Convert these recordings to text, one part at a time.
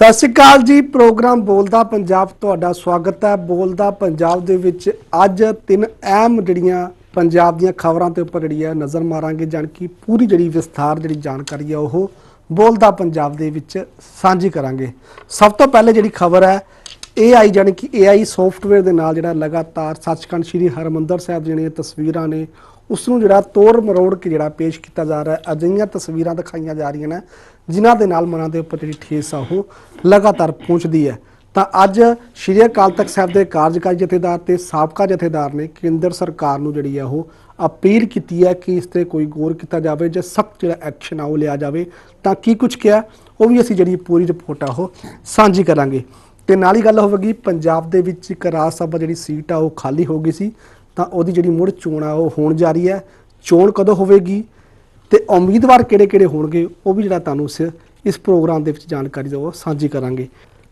ਸਤਿ ਸ਼੍ਰੀ ਅਕਾਲ ਜੀ, ਪ੍ਰੋਗਰਾਮ ਬੋਲਦਾ ਪੰਜਾਬ ਤੁਹਾਡਾ ਸਵਾਗਤ ਹੈ। ਬੋਲਦਾ ਪੰਜਾਬ ਦੇ ਵਿੱਚ ਅੱਜ ਤਿੰਨ ਅਹਿਮ ਜਿਹੜੀਆਂ ਪੰਜਾਬ ਦੀਆਂ ਖਬਰਾਂ ਤੇ ਉੱਪਰ ਜਿਹੜੀ ਹੈ ਨਜ਼ਰ ਮਾਰਾਂਗੇ, ਜਾਣ ਕਿ ਪੂਰੀ ਜਿਹੜੀ ਵਿਸਥਾਰ ਜਿਹੜੀ ਜਾਣਕਾਰੀ ਹੈ ਉਹ ਬੋਲਦਾ ਪੰਜਾਬ ਦੇ ਵਿੱਚ ਸਾਂਝੀ ਕਰਾਂਗੇ। ਸਭ ਤੋਂ ਪਹਿਲੇ ਜਿਹੜੀ ਖਬਰ ਹੈ AI ਜਾਣੀ ਕਿ AI ਸੌਫਟਵੇਅਰ ਦੇ ਨਾਲ ਜਿਹੜਾ ਲਗਾਤਾਰ ਸੱਚਖੰਡ ਸ੍ਰੀ ਹਰਮੰਦਰ ਸਾਹਿਬ ਜਿਹੜੀਆਂ ਤਸਵੀਰਾਂ ਨੇ ਉਸ ਨੂੰ ਜਿਹੜਾ ਤੋੜ ਮਰੋੜ ਕੇ ਜਿਹੜਾ ਪੇਸ਼ ਕੀਤਾ ਜਾ ਰਿਹਾ ਹੈ, ਅਜਿਹੀਆਂ ਤਸਵੀਰਾਂ ਦਿਖਾਈਆਂ ਜਾ ਰਹੀਆਂ ਨੇ, ਜਿਨ੍ਹਾਂ ਦੇ ਨਾਲ ਮਨਾਂ ਦੇ ਉੱਪਰ ਜਿਹੜੀ ਠੇਸ ਆ, ਉਹ ਲਗਾਤਾਰ ਪਹੁੰਚਦੀ ਹੈ। ਤਾਂ ਅੱਜ ਸ਼੍ਰੀ ਅਕਾਲ ਤਖਤ ਸਾਹਿਬ ਦੇ ਕਾਰਜਕਾਰੀ ਜਥੇਦਾਰ ਤੇ ਸਾਬਕਾ ਜਥੇਦਾਰ ਨੇ ਕੇਂਦਰ ਸਰਕਾਰ ਨੂੰ ਜਿਹੜੀ ਹੈ, ਉਹ ਅਪੀਲ ਕੀਤੀ ਹੈ ਕਿ ਇਸ ਤੇ ਕੋਈ ਗੌਰ ਕੀਤਾ ਜਾਵੇ, ਜਾਂ ਸਖਤ ਜਿਹੜਾ ਐਕਸ਼ਨ ਆ, ਉਹ ਲਿਆ ਜਾਵੇ। ਤਾਂ ਕੀ ਕੁਝ ਕਿਹਾ? ਉਹ ਵੀ ਅਸੀਂ ਜਿਹੜੀ ਪੂਰੀ ਰਿਪੋਰਟ ਆ, ਉਹ ਸਾਂਝੀ ਕਰਾਂਗੇ। ਤੇ ਨਾਲ ਹੀ ਗੱਲ ਹੋਵੇਗੀ, ਪੰਜਾਬ ਦੇ ਵਿੱਚ ਇੱਕ ਰਾਜ ਸਭਾ ਜਿਹੜੀ ਸੀਟ ਆ, ਉਹ ਖਾਲੀ ਹੋ ਗਈ ਸੀ। ਤਾਂ ਉਹਦੀ ਜਿਹੜੀ ਮੁੜ ਚੋਣ ਆ, ਉਹ ਹੋਣ ਜਾ ਰਹੀ ਹੈ। ਚੋਣ ਕਦੋਂ ਹੋਵੇਗੀ ਤੇ ਉਮੀਦਵਾਰ ਕਿਹੜੇ-ਕਿਹੜੇ ਹੋਣਗੇ, ਉਹ ਵੀ ਜਿਹੜਾ ਤੁਹਾਨੂੰ ਇਸ ਇਸ ਪ੍ਰੋਗਰਾਮ ਦੇ ਵਿੱਚ ਜਾਣਕਾਰੀ ਦਿਓ ਸਾਂਝੀ ਕਰਾਂਗੇ।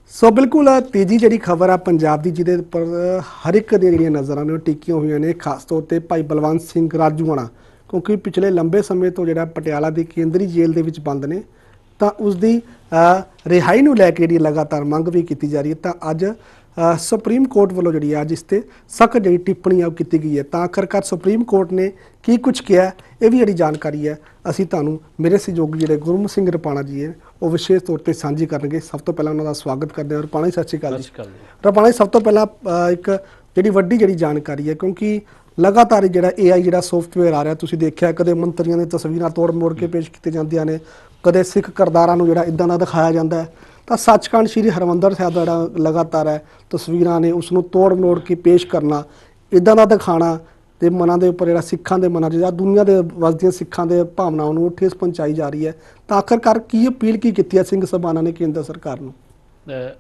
ਸੋ ਬਿਲਕੁਲ ਤੀਜੀ ਜਿਹੜੀ ਖਬਰ ਆ ਪੰਜਾਬ ਦੀ, ਜਿਹਦੇ ਉੱਪਰ ਹਰ ਇੱਕ ਦੀਆਂ ਜਿਹੜੀਆਂ ਨਜ਼ਰਾਂ ਨੇ, ਉਹ ਟਿਕੀਆਂ ਹੋਈਆਂ ਨੇ, ਖਾਸ ਤੌਰ ਤੇ ਭਾਈ ਬਲਵੰਤ ਸਿੰਘ ਰਾਜੂਆਣਾ ਕਿਉਂਕਿ ਪਿਛਲੇ ਲੰਬੇ ਸਮੇਂ ਤੋਂ ਜਿਹੜਾ ਪਟਿਆਲਾ ਦੀ ਕੇਂਦਰੀ ਜੇਲ੍ਹ ਦੇ ਵਿੱਚ ਬੰਦ ਨੇ, ਤਾਂ ਉਸ ਦੀ ਰਿਹਾਈ ਨੂੰ ਲੈ ਕੇ ਜਿਹੜੀ ਲਗਾਤਾਰ ਮੰਗ ਵੀ ਕੀਤੀ ਜਾ ਰਹੀ ਹੈ। ਤਾਂ ਅੱਜ ਸੁਪਰੀਮ ਕੋਰਟ ਵੱਲੋਂ ਜਿਹੜੀ ਅੱਜ ਇਸ ਤੇ ਸਖਤ ਜਿਹੜੀ ਟਿੱਪਣੀ ਆ ਉਹ ਕੀਤੀ ਗਈ ਹੈ। ਤਾਂ ਆਖਰਕਾਰ ਸੁਪਰੀਮ ਕੋਰਟ ਨੇ ਕੀ ਕੁਝ ਕਿਹਾ ਇਹ ਵੀ ਜਿਹੜੀ ਜਾਣਕਾਰੀ ਹੈ ਅਸੀਂ ਤੁਹਾਨੂੰ ਮੇਰੇ ਸਹਿਯੋਗੀ ਜਿਹੜੇ ਗੁਰਮੁਖ ਸਿੰਘ ਰਪਾਣਾ ਜੀ ਹੈ ਉਹ ਵਿਸ਼ੇਸ਼ ਤੌਰ ਤੇ ਸਾਂਝੀ ਕਰਨਗੇ। ਸਭ ਤੋਂ ਪਹਿਲਾਂ ਉਹਨਾਂ ਦਾ ਸਵਾਗਤ ਕਰਦੇ ਹਾਂ। ਰਪਾਣਾ ਜੀ ਸਤਿ ਸ਼੍ਰੀ ਅਕਾਲ ਜੀ। ਰਪਾਣਾ ਜੀ ਸਭ ਤੋਂ ਪਹਿਲਾਂ ਇੱਕ ਜਿਹੜੀ ਵੱਡੀ ਜਿਹੜੀ ਜਾਣਕਾਰੀ ਹੈ ਕਿਉਂਕਿ ਲਗਾਤਾਰ ਜਿਹੜਾ AI ਜਿਹੜਾ ਸੌਫਟਵੇਅਰ ਆ ਰਿਹਾ ਤੁਸੀਂ ਦੇਖਿਆ ਕਦੇ ਮੰਤਰੀਆਂ ਦੀਆਂ ਤਸਵੀਰਾਂ ਤੋੜ ਮੋੜ ਕੇ ਪੇਸ਼ ਕੀਤੀਆਂ ਜਾਂਦੀਆਂ ਨੇ ਕਦੇ ਸਿੱਖ ਕਰਦਾਰਾਂ ਨੂੰ ਜਿਹੜਾ ਇਦਾਂ ਦਾ ਦਿਖਾਇਆ ਜਾਂਦਾ ਹੈ ਤਾਂ ਸੱਚਖੰਡ ਸ੍ਰੀ ਹਰਮੰਦਰ ਸਾਹਿਬ ਦਾ ਜਿਹੜਾ ਲਗਾਤਾਰ ਹੈ ਤਸਵੀਰਾਂ ਨੇ ਉਸ ਨੂੰ ਤੋੜ ਮੋੜ ਕੇ ਪੇਸ਼ ਕਰਨਾ ਇਦਾਂ ਦਾ ਦਿਖਾਣਾ ਤੇ ਮਨਾਂ ਦੇ ਉੱਪਰ ਜਿਹੜਾ ਸਿੱਖਾਂ ਦੇ ਮਨਾਂ 'ਚ ਜਾਂ ਦੁਨੀਆ ਦੇ ਵਸਦੀਆਂ ਸਿੱਖਾਂ ਦੇ ਭਾਵਨਾਵਾਂ ਨੂੰ ਠੇਸ ਪਹੁੰਚਾਈ ਜਾ ਰਹੀ ਹੈ। ਤਾਂ ਆਖਰਕਾਰ ਕੀ ਅਪੀਲ ਕੀ ਕੀਤੀ ਹੈ ਸਿੰਘ ਸਭਾਨਾ ਨੇ ਕੇਂਦਰ ਸਰਕਾਰ ਨੂੰ?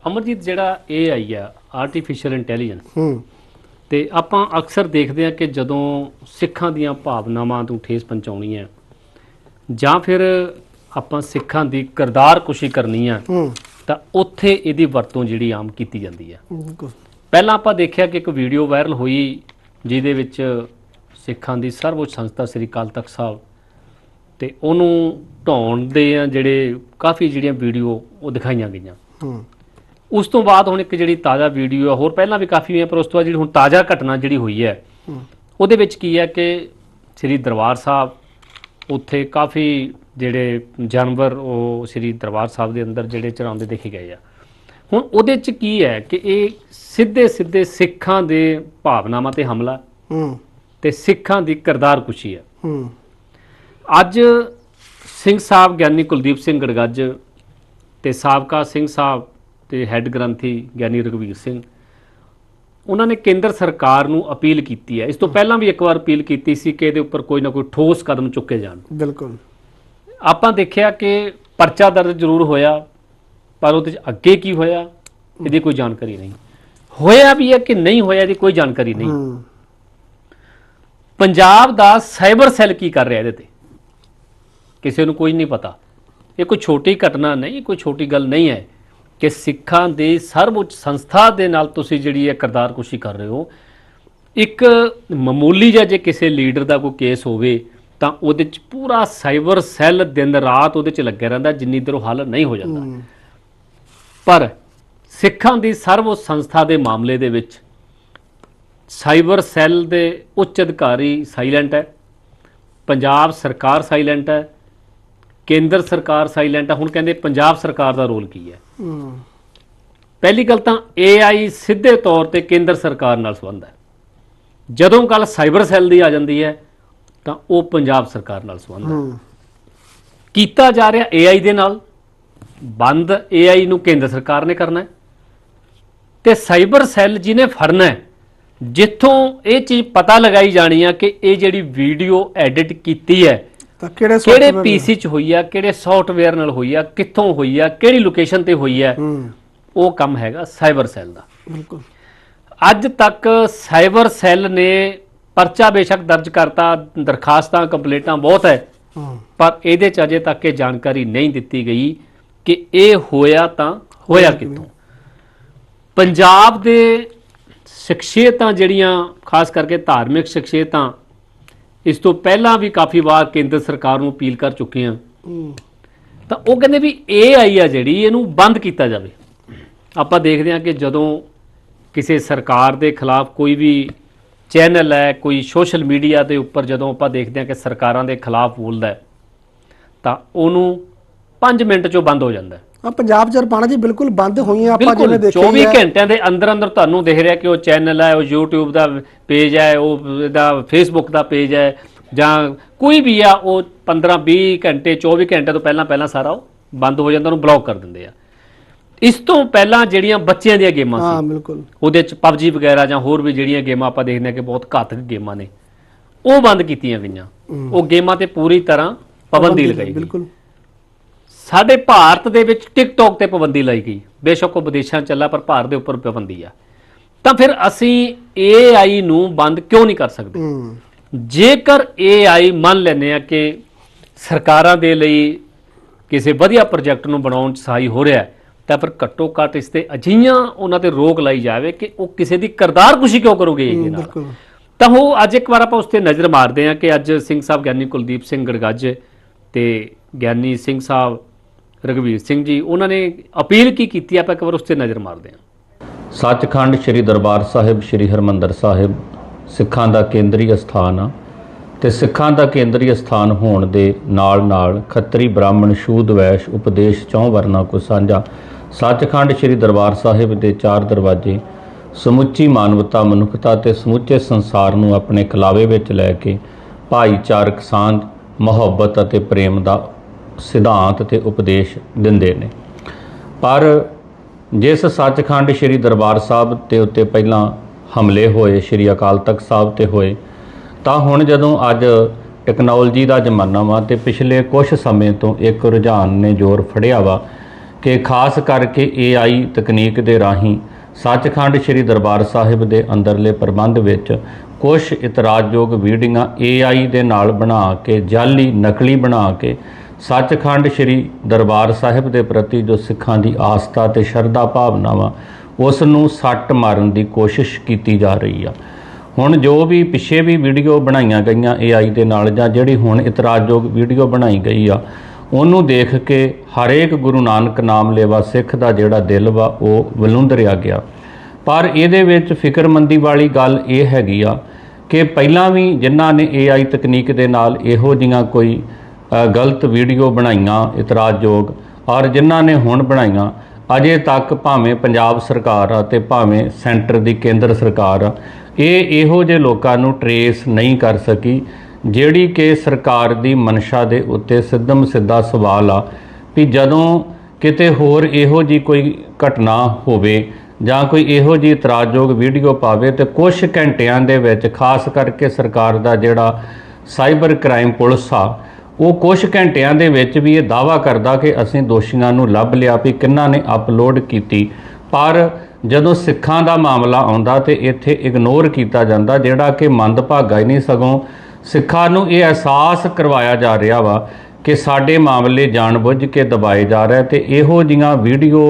ਅਮਰਜੀਤ ਜਿਹੜਾ AI ਆ ਆਰਟੀਫੀਸ਼ੀਅਲ ਇੰਟੈਲੀਜੈਂਸ ਹੂੰ। ਤੇ ਆਪਾਂ ਅਕਸਰ ਦੇਖਦੇ ਆ ਕਿ ਜਦੋਂ ਸਿੱਖਾਂ ਦੀਆਂ ਭਾਵਨਾਵਾਂ ਨੂੰ ਠੇਸ ਪਹੁੰਚਾਉਣੀ ਹੈ ਜਾਂ ਫਿਰ ਆਪਾਂ ਸਿੱਖਾਂ ਦੀ ਕਿਰਦਾਰ ਕੁਸ਼ੀ ਕਰਨੀ ਆ ਹੂੰ। ਤਾਂ ਉੱਥੇ ਇਹਦੀ ਵਰਤੋਂ ਜਿਹੜੀ ਆਮ ਕੀਤੀ ਜਾਂਦੀ ਆ ਬਿਲਕੁਲ। ਪਹਿਲਾਂ ਆਪਾਂ ਦੇਖਿਆ ਕਿ ਇੱਕ ਵੀਡੀਓ ਵਾਇਰਲ ਹੋਈ ਜਿਹਦੇ ਵਿੱਚ ਸਿੱਖਾਂ ਦੀ ਸਰਵਉੱਚ ਸੰਸਥਾ ਸ੍ਰੀ ਅਕਾਲ ਤਖਤ ਸਾਹਿਬ ਤੇ ਉਹਨੂੰ ਢਾਉਣ ਦੇ ਆ ਜਿਹੜੇ ਕਾਫੀ ਜਿਹੜੀਆਂ ਵੀਡੀਓ ਉਹ ਦਿਖਾਈਆਂ ਗਈਆਂ। ਹੂੰ। ਉਸ ਤੋਂ ਬਾਅਦ ਹੁਣ ਇੱਕ ਜਿਹੜੀ ਤਾਜ਼ਾ ਵੀਡੀਓ ਆ ਹੋਰ ਪਹਿਲਾਂ ਵੀ ਕਾਫੀ ਹੋਈਆਂ ਪਰ ਉਸ ਤੋਂ ਬਾਅਦ ਜਿਹੜੀ ਹੁਣ ਤਾਜ਼ਾ ਘਟਨਾ ਜਿਹੜੀ ਹੋਈ ਹੈ ਹੂੰ। ਉਹਦੇ ਵਿੱਚ ਕੀ ਹੈ ਕਿ ਸ੍ਰੀ ਦਰਬਾਰ ਸਾਹਿਬ ਉੱਥੇ ਕਾਫੀ ਜਿਹੜੇ ਜਾਨਵਰ ਉਹ ਸ੍ਰੀ ਦਰਬਾਰ ਸਾਹਿਬ ਦੇ ਅੰਦਰ ਜਿਹੜੇ ਚਰਾਉਂਦੇ ਦੇਖੇ ਗਏ ਆ। ਹੁਣ ਉਹਦੇ 'ਚ ਕੀ ਹੈ ਕਿ ਇਹ ਸਿੱਧੇ ਸਿੱਧੇ ਸਿੱਖਾਂ ਦੇ ਭਾਵਨਾਵਾਂ ਤੇ ਹਮਲਾ ਹੂੰ। ਤੇ ਸਿੱਖਾਂ ਦੀ ਕਿਰਦਾਰ ਕੁਸ਼ੀ ਹੈ ਹੂੰ। ਅੱਜ ਸਿੰਘ ਸਾਹਿਬ ਗਿਆਨੀ ਕੁਲਦੀਪ ਸਿੰਘ ਗੜਗੱਜ ਤੇ ਸਾਬਕਾ ਸਿੰਘ ਸਾਹਿਬ ਤੇ ਹੈੱਡ ਗ੍ਰੰਥੀ ਗਿਆਨੀ ਰਘਵੀਰ ਸਿੰਘ ਉਹਨਾਂ ਨੇ ਕੇਂਦਰ ਸਰਕਾਰ ਨੂੰ ਅਪੀਲ ਕੀਤੀ ਹੈ। ਇਸ ਤੋਂ ਪਹਿਲਾਂ ਵੀ ਇੱਕ ਵਾਰ ਅਪੀਲ ਕੀਤੀ ਸੀ ਕਿ ਇਹਦੇ ਉੱਪਰ ਕੋਈ ਨਾ ਕੋਈ ਠੋਸ ਕਦਮ ਚੁੱਕੇ ਜਾਣ। ਬਿਲਕੁਲ। ਆਪਾਂ ਦੇਖਿਆ ਕਿ ਪਰਚਾ ਦਰਜ ਜ਼ਰੂਰ ਹੋਇਆ ਪਰ ਉਹਦੇ 'ਚ ਅੱਗੇ ਕੀ ਹੋਇਆ ਇਹਦੀ ਕੋਈ ਜਾਣਕਾਰੀ ਨਹੀਂ। ਹੋਇਆ ਵੀ ਹੈ ਕਿ ਨਹੀਂ ਹੋਇਆ ਇਹਦੀ ਕੋਈ ਜਾਣਕਾਰੀ ਨਹੀਂ। ਪੰਜਾਬ ਦਾ ਸਾਈਬਰ ਸੈੱਲ ਕੀ ਕਰ ਰਿਹਾ ਇਹਦੇ ਤੇ? ਕਿਸੇ ਨੂੰ ਕੋਈ ਨਹੀਂ ਪਤਾ। ਇਹ ਕੋਈ ਛੋਟੀ ਘਟਨਾ ਨਹੀਂ ਕੋਈ ਛੋਟੀ ਗੱਲ ਨਹੀਂ ਹੈ। ਕਿ ਸਿੱਖਾਂ ਦੀ ਸਰਵਉੱਚ ਸੰਸਥਾ ਦੇ ਨਾਲ ਤੁਸੀਂ ਜਿਹੜੀ ਹੈ ਕਿਰਦਾਰਕੁਸ਼ੀ ਕਰ ਰਹੇ ਹੋ ਇੱਕ ਮਾਮੂਲੀ ਜਿਹਾ ਜੇ ਕਿਸੇ ਲੀਡਰ ਦਾ ਕੋਈ ਕੇਸ ਹੋਵੇ ਤਾਂ ਉਹਦੇ ਚ ਪੂਰਾ ਸਾਈਬਰ ਸੈੱਲ ਦਿਨ ਰਾਤ ਉਹਦੇ ਚ ਲੱਗਿਆ ਰਹਿੰਦਾ ਜਿੰਨੀ ਦੇਰ ਉਹ ਹੱਲ ਨਹੀਂ ਹੋ ਜਾਂਦਾ। ਪਰ ਸਿੱਖਾਂ ਦੀ ਸਰਵਉੱਚ ਸੰਸਥਾ ਦੇ ਮਾਮਲੇ ਦੇ ਵਿੱਚ ਸਾਈਬਰ ਸੈੱਲ ਦੇ ਉੱਚ ਅਧਿਕਾਰੀ ਸਾਇਲੈਂਟ ਹੈ ਪੰਜਾਬ ਸਰਕਾਰ ਸਾਇਲੈਂਟ ਹੈ ਕੇਂਦਰ ਸਰਕਾਰ ਸਾਇਲੈਂਟ ਹੈ ਹੁਣ ਕਹਿੰਦੇ ਪੰਜਾਬ ਸਰਕਾਰ ਦਾ ਰੋਲ ਕੀ ਹੈ? ਪਹਿਲੀ ਗੱਲ ਤਾਂ AI ਸਿੱਧੇ ਤੌਰ ਤੇ ਕੇਂਦਰ ਸਰਕਾਰ ਨਾਲ ਸੰਬੰਧ ਹੈ। ਜਦੋਂ ਗੱਲ ਸਾਈਬਰ ਸੈੱਲ ਦੀ ਆ ਜਾਂਦੀ ਹੈ ਤਾਂ ਉਹ ਪੰਜਾਬ ਸਰਕਾਰ ਨਾਲ ਸੰਬੰਧ ਹੈ। ਹੂੰ। ਕੀਤਾ ਜਾ ਰਿਹਾ AI ਦੇ ਨਾਲ ਬੰਦ AI ਨੂੰ ਕੇਂਦਰ ਸਰਕਾਰ ਨੇ ਕਰਨਾ ਹੈ। ਤੇ ਸਾਈਬਰ ਸੈੱਲ ਜਿਹਨੇ ਫੜਨਾ ਹੈ ਜਿੱਥੋਂ ਇਹ ਚੀਜ਼ ਪਤਾ ਲਗਾਈ ਜਾਣੀ ਆ ਕਿ ਇਹ ਜਿਹੜੀ ਵੀਡੀਓ ਐਡਿਟ ਕੀਤੀ ਹੈ ਤਾਂ ਕਿਹੜੇ ਕਿਹੜੇ software ਪੀਸੀ 'ਚ ਹੋਈ ਆ ਕਿਹੜੇ ਸੌਫਟਵੇਅਰ ਨਾਲ ਹੋਈ ਆ ਕਿੱਥੋਂ ਹੋਈ ਆ ਕਿਹੜੀ ਲੋਕੇਸ਼ਨ ਤੇ ਹੋਈ ਆ ਹੂੰ। ਉਹ ਕੰਮ ਹੈਗਾ ਸਾਈਬਰ ਸੈੱਲ ਦਾ। ਬਿਲਕੁਲ। ਅੱਜ ਤੱਕ ਸਾਈਬਰ ਸੈੱਲ ਨੇ ਪਰਚਾ ਬੇਸ਼ੱਕ ਦਰਜ ਕਰਤਾ ਦਰਖਾਸਤਾਂ ਕੰਪਲੇਂਟਾਂ ਬਹੁਤ ਹੈ ਹੂੰ। ਪਰ ਇਹਦੇ ਚ ਅਜੇ ਤੱਕ ਇਹ ਜਾਣਕਾਰੀ ਨਹੀਂ ਦਿੱਤੀ ਗਈ ਕਿ ਇਹ ਹੋਇਆ ਤਾਂ ਹੋਇਆ ਕਿੱਥੋਂ। ਪੰਜਾਬ ਦੇ ਸ਼ਖਸੀਅਤਾਂ ਜਿਹੜੀਆਂ ਖਾਸ ਕਰਕੇ ਧਾਰਮਿਕ ਸ਼ਖਸੀਅਤਾਂ ਇਸ ਤੋਂ ਪਹਿਲਾਂ ਵੀ ਕਾਫੀ ਵਾਰ ਕੇਂਦਰ ਸਰਕਾਰ ਨੂੰ ਅਪੀਲ ਕਰ ਚੁੱਕੇ ਹਨ ਤਾਂ ਉਹ ਕਹਿੰਦੇ ਵੀ AI ਆ ਜਿਹੜੀ, ਇਹਨੂੰ ਬੰਦ ਕੀਤਾ ਜਾਵੇ। ਆਪਾਂ ਦੇਖਦੇ ਹਾਂ ਕਿ ਜਦੋਂ ਕਿਸੇ ਸਰਕਾਰ ਦੇ ਖਿਲਾਫ ਕੋਈ ਵੀ ਚੈਨਲ ਹੈ, ਕੋਈ ਸੋਸ਼ਲ ਮੀਡੀਆ ਦੇ ਉੱਪਰ ਜਦੋਂ ਆਪਾਂ ਦੇਖਦੇ ਹਾਂ ਕਿ ਸਰਕਾਰਾਂ ਦੇ ਖਿਲਾਫ ਬੋਲਦਾ ਤਾਂ ਉਹਨੂੰ 5 ਮਿੰਟ 'ਚੋਂ ਬੰਦ ਹੋ ਜਾਂਦਾ ਆ ਪੰਜਾਬ ਚ ਰਪਾਣਾ ਜੀ ਬਿਲਕੁਲ ਬੰਦ ਹੋਈਆਂ ਆਪਾਂ ਬਿਲਕੁਲ ਜਿਵੇਂ ਦੇਖਿਆ 24 ਹੀ ਹੈ। ਘੰਟਿਆਂ ਦੇ ਅੰਦਰ ਅੰਦਰ ਤੁਹਾਨੂੰ ਦਿਖ ਰਿਹਾ ਕਿ ਉਹ ਚੈਨਲ ਹੈ ਉਹ YouTube ਦਾ ਪੇਜ ਹੈ ਉਹ ਇਹਦਾ Facebook ਦਾ ਪੇਜ ਹੈ ਜਾਂ ਕੋਈ ਵੀ ਆ ਉਹ 15 20 ਘੰਟੇ 24 ਘੰਟੇ ਤੋਂ ਪਹਿਲਾਂ ਪਹਿਲਾਂ ਸਾਰਾ ਉਹ ਬੰਦ ਹੋ ਜਾਂਦਾ ਉਹਨੂੰ ਬਲੌਕ ਕਰ ਦਿੰਦੇ ਆ। ਇਸ ਤੋਂ ਪਹਿਲਾਂ ਜਿਹੜੀਆਂ ਬੱਚਿਆਂ ਦੀਆਂ ਗੇਮਾਂ ਹਾਂ ਸੀ ਬਿਲਕੁਲ। ਉਹਦੇ ਚ PUBG ਵਗੈਰਾ ਜਾਂ ਹੋਰ ਵੀ ਜਿਹੜੀਆਂ ਗੇਮਾਂ ਆਪਾਂ ਦੇਖਦੇ ਹਾਂ ਕਿ ਬਹੁਤ ਘਾਤਕ ਗੇਮਾਂ ਨੇ ਉਹ ਬੰਦ ਕੀਤੀਆਂ ਗਈਆਂ। ਉਹ ਗੇਮਾਂ ਤੇ ਪੂਰੀ ਤਰ੍ਹਾਂ ਪਾਬੰਦੀ ਲਗਾਈ ਗਈ। ਬਿਲਕੁਲ। ਸਾਡੇ ਭਾਰਤ ਦੇ ਵਿੱਚ ਟਿਕਟੌਕ ਤੇ ਪਾਬੰਦੀ ਲਾਈ ਗਈ। ਬੇਸ਼ੱਕ ਉਹ ਵਿਦੇਸ਼ਾਂ ਚੱਲਾ ਪਰ ਭਾਰਤ ਦੇ ਉੱਪਰ ਪਾਬੰਦੀ ਆ। ਤਾਂ ਫਿਰ ਅਸੀਂ AI ਨੂੰ ਬੰਦ ਕਿਉਂ ਨਹੀਂ ਕਰ ਸਕਦੇ? ਜੇਕਰ AI ਮੰਨ ਲੈਂਦੇ ਆ ਕਿ ਸਰਕਾਰਾਂ ਦੇ ਲਈ ਕਿਸੇ ਵਧੀਆ ਪ੍ਰੋਜੈਕਟ ਨੂੰ ਬਣਾਉਣ 'ਚ ਸਹਾਈ ਹੋ ਰਿਹਾ ਤਾਂ ਫਿਰ ਘੱਟੋ ਘੱਟ ਇਸ ਤੇ ਅਜਿਹੀਆਂ ਉਹਨਾਂ ਤੇ ਰੋਕ ਲਾਈ ਜਾਵੇ ਕਿ ਉਹ ਕਿਸੇ ਦੀ ਕਰਦਾਰ ਖੁਸ਼ੀ ਕਿਉਂ ਕਰੋਗੇ ਇਹ ਨਾਲ? ਤਾਂ ਉਹ ਅੱਜ ਇੱਕ ਵਾਰ ਆਪਾਂ ਉਸ ਤੇ ਨਜ਼ਰ ਮਾਰਦੇ ਹਾਂ ਕਿ ਅੱਜ ਸਿੰਘ ਸਾਹਿਬ ਗਿਆਨੀ ਕੁਲਦੀਪ ਸਿੰਘ ਗੜਗੱਜ ਤੇ ਗਿਆਨੀ ਸਿੰਘ ਸਾਹਿਬ ਰਗਵੀਰ ਸਿੰਘ ਜੀ, ਉਹਨਾਂ ਨੇ ਅਪੀਲ ਕੀ ਕੀਤੀ? ਆਪਾਂ ਇੱਕ ਵਾਰ ਉਸ ਤੇ ਨਜ਼ਰ ਮਾਰਦੇ ਹਾਂ। ਸੱਚਖੰਡ ਸ੍ਰੀ ਦਰਬਾਰ ਸਾਹਿਬ, ਸ੍ਰੀ ਹਰਮੰਦਰ ਸਾਹਿਬ, ਸਿੱਖਾਂ ਦਾ ਕੇਂਦਰੀ ਅਸਥਾਨ ਆ ਤੇ ਸਿੱਖਾਂ ਦਾ ਕੇਂਦਰੀ ਅਸਥਾਨ ਹੋਣ ਦੇ ਨਾਲ-ਨਾਲ ਖੱਤਰੀ ਬ੍ਰਾਹਮਣ ਸ਼ੂਦ ਵੈਸ਼ ਉਪਦੇਸ਼ ਚੌਂ ਵਰਨਾ ਕੋ ਸਾਂਝਾ। ਸੱਚਖੰਡ ਸ੍ਰੀ ਦਰਬਾਰ ਸਾਹਿਬ ਦੇ ਚਾਰ ਦਰਵਾਜ਼ੇ, ਸਮੁੱਚੀ ਮਾਨਵਤਾ, ਮਨੁੱਖਤਾ ਤੇ ਸਮੁੱਚੇ ਸੰਸਾਰ ਨੂੰ ਆਪਣੇ ਕਲਾਵੇ ਵਿੱਚ ਲੈ ਕੇ ਭਾਈਚਾਰਕ ਸਾਂਝ, ਮੁਹੱਬਤ ਅਤੇ ਪ੍ਰੇਮ ਦਾ ਸਿਧਾਂਤ ਤੇ ਉਪਦੇਸ਼ ਦਿੰਦੇ ਨੇ। ਪਰ ਜਿਸ ਸੱਚਖੰਡ ਸ੍ਰੀ ਦਰਬਾਰ ਸਾਹਿਬ ਦੇ ਉੱਤੇ ਪਹਿਲਾਂ ਹਮਲੇ ਹੋਏ, ਸ੍ਰੀ ਅਕਾਲ ਤਖਤ ਸਾਹਿਬ ਤੇ ਹੋਏ, ਤਾਂ ਹੁਣ ਜਦੋਂ ਅੱਜ ਟੈਕਨੋਲੋਜੀ ਦਾ ਜ਼ਮਾਨਾ ਵਾ ਤੇ ਪਿਛਲੇ ਕੁਝ ਸਮੇਂ ਤੋਂ ਇੱਕ ਰੁਝਾਨ ਨੇ ਜ਼ੋਰ ਫੜਿਆ ਵਾ ਕਿ ਖਾਸ ਕਰਕੇ AI ਤਕਨੀਕ ਦੇ ਰਾਹੀਂ ਸੱਚਖੰਡ ਸ੍ਰੀ ਦਰਬਾਰ ਸਾਹਿਬ ਦੇ ਅੰਦਰਲੇ ਪ੍ਰਬੰਧ ਵਿੱਚ ਕੁਝ ਇਤਰਾਜ਼ਯੋਗ ਵੀਡੀਓਆਂ AI ਦੇ ਨਾਲ ਬਣਾ ਕੇ ਜਾਲੀ ਨਕਲੀ ਬਣਾ ਕੇ ਸੱਚਖੰਡ ਸ੍ਰੀ ਦਰਬਾਰ ਸਾਹਿਬ ਦੇ ਪ੍ਰਤੀ ਜੋ ਸਿੱਖਾਂ ਦੀ ਆਸਥਾ ਤੇ ਸ਼ਰਧਾ ਭਾਵਨਾ ਵਾ ਉਸ ਨੂੰ ਸੱਟ ਮਾਰਨ ਦੀ ਕੋਸ਼ਿਸ਼ ਕੀਤੀ ਜਾ ਰਹੀ ਆ। ਹੁਣ ਜੋ ਵੀ ਪਿੱਛੇ ਵੀ ਵੀਡੀਓ ਬਣਾਈਆਂ ਗਈਆਂ AI ਦੇ ਨਾਲ ਜਾਂ ਜਿਹੜੀ ਹੁਣ ਇਤਰਾਜ਼ਯੋਗ ਵੀਡੀਓ ਬਣਾਈ ਗਈ ਆ, ਉਹਨੂੰ ਦੇਖ ਕੇ ਹਰੇਕ ਗੁਰੂ ਨਾਨਕ ਨਾਮ ਲੇਵਾ ਸਿੱਖ ਦਾ ਜਿਹੜਾ ਦਿਲ ਵਾ, ਉਹ ਵਲੂੰਦਰਿਆ ਗਿਆ। ਪਰ ਇਹਦੇ ਵਿੱਚ ਫਿਕਰਮੰਦੀ ਵਾਲੀ ਗੱਲ ਇਹ ਹੈਗੀ ਆ ਕਿ ਪਹਿਲਾਂ ਵੀ ਜਿਨ੍ਹਾਂ ਨੇ AI ਤਕਨੀਕ ਦੇ ਨਾਲ ਇਹੋ ਜੀਆਂ ਕੋਈ ਗਲਤ ਵੀਡੀਓ ਬਣਾਈਆਂ, ਇਤਰਾਜ਼ਯੋਗ। ਔਰ ਜਿਨ੍ਹਾਂ ਨੇ ਹੁਣ ਬਣਾਈਆਂ, ਅਜੇ ਤੱਕ ਭਾਵੇਂ ਪੰਜਾਬ ਸਰਕਾਰ ਆ ਤੇ ਭਾਵੇਂ ਸੈਂਟਰ ਦੀ ਕੇਂਦਰ ਸਰਕਾਰ ਆ ਇਹ ਇਹੋ ਜਿਹੇ ਲੋਕਾਂ ਨੂੰ ਟਰੇਸ ਨਹੀਂ ਕਰ ਸਕੀ, ਜਿਹੜੀ ਕਿ ਸਰਕਾਰ ਦੀ ਮਨਸ਼ਾ ਦੇ ਉੱਤੇ ਸਿੱਧਮ ਸਿੱਧਾ ਸਵਾਲ ਆ ਵੀ ਜਦੋਂ ਕਿਤੇ ਹੋਰ ਇਹੋ ਜੀ ਕੋਈ ਘਟਨਾ ਹੋਵੇ ਜਾਂ ਕੋਈ ਇਹੋ ਜੀ ਇਤਰਾਜ਼ਯੋਗ ਵੀਡੀਓ ਪਾਵੇ ਤੇ ਕੁਝ ਘੰਟਿਆਂ ਦੇ ਵਿੱਚ, ਖਾਸ ਕਰਕੇ ਸਰਕਾਰ ਦਾ ਜਿਹੜਾ ਸਾਈਬਰ ਕ੍ਰਾਈਮ ਪੁਲਿਸ ਆ ਉਹ ਕੁਝ ਘੰਟਿਆਂ ਦੇ ਵਿੱਚ ਵੀ ਇਹ ਦਾਵਾ ਕਰਦਾ ਕਿ ਅਸੀਂ ਦੋਸ਼ੀਆਂ ਨੂੰ ਲੱਭ ਲਿਆ ਵੀ ਕਿੰਨਾਂ ਨੇ ਅਪਲੋਡ ਕੀਤੀ। ਪਰ ਜਦੋਂ ਸਿੱਖਾਂ ਦਾ ਮਾਮਲਾ ਆਉਂਦਾ ਤੇ ਇੱਥੇ ਇਗਨੋਰ ਕੀਤਾ ਜਾਂਦਾ, ਜਿਹੜਾ ਕਿ ਮੰਦਭਾਗਾ ਹੀ ਨਹੀਂ ਸਗੋਂ ਸਿੱਖਾਂ ਨੂੰ ਇਹ ਅਹਿਸਾਸ ਕਰਵਾਇਆ ਜਾ ਰਿਹਾ ਵਾ ਕਿ ਸਾਡੇ ਮਾਮਲੇ ਜਾਣਬੁੱਝ ਕੇ ਦਬਾਏ ਜਾ ਰਹੇ ਤੇ ਇਹੋ ਜੀਆਂ ਵੀਡੀਓ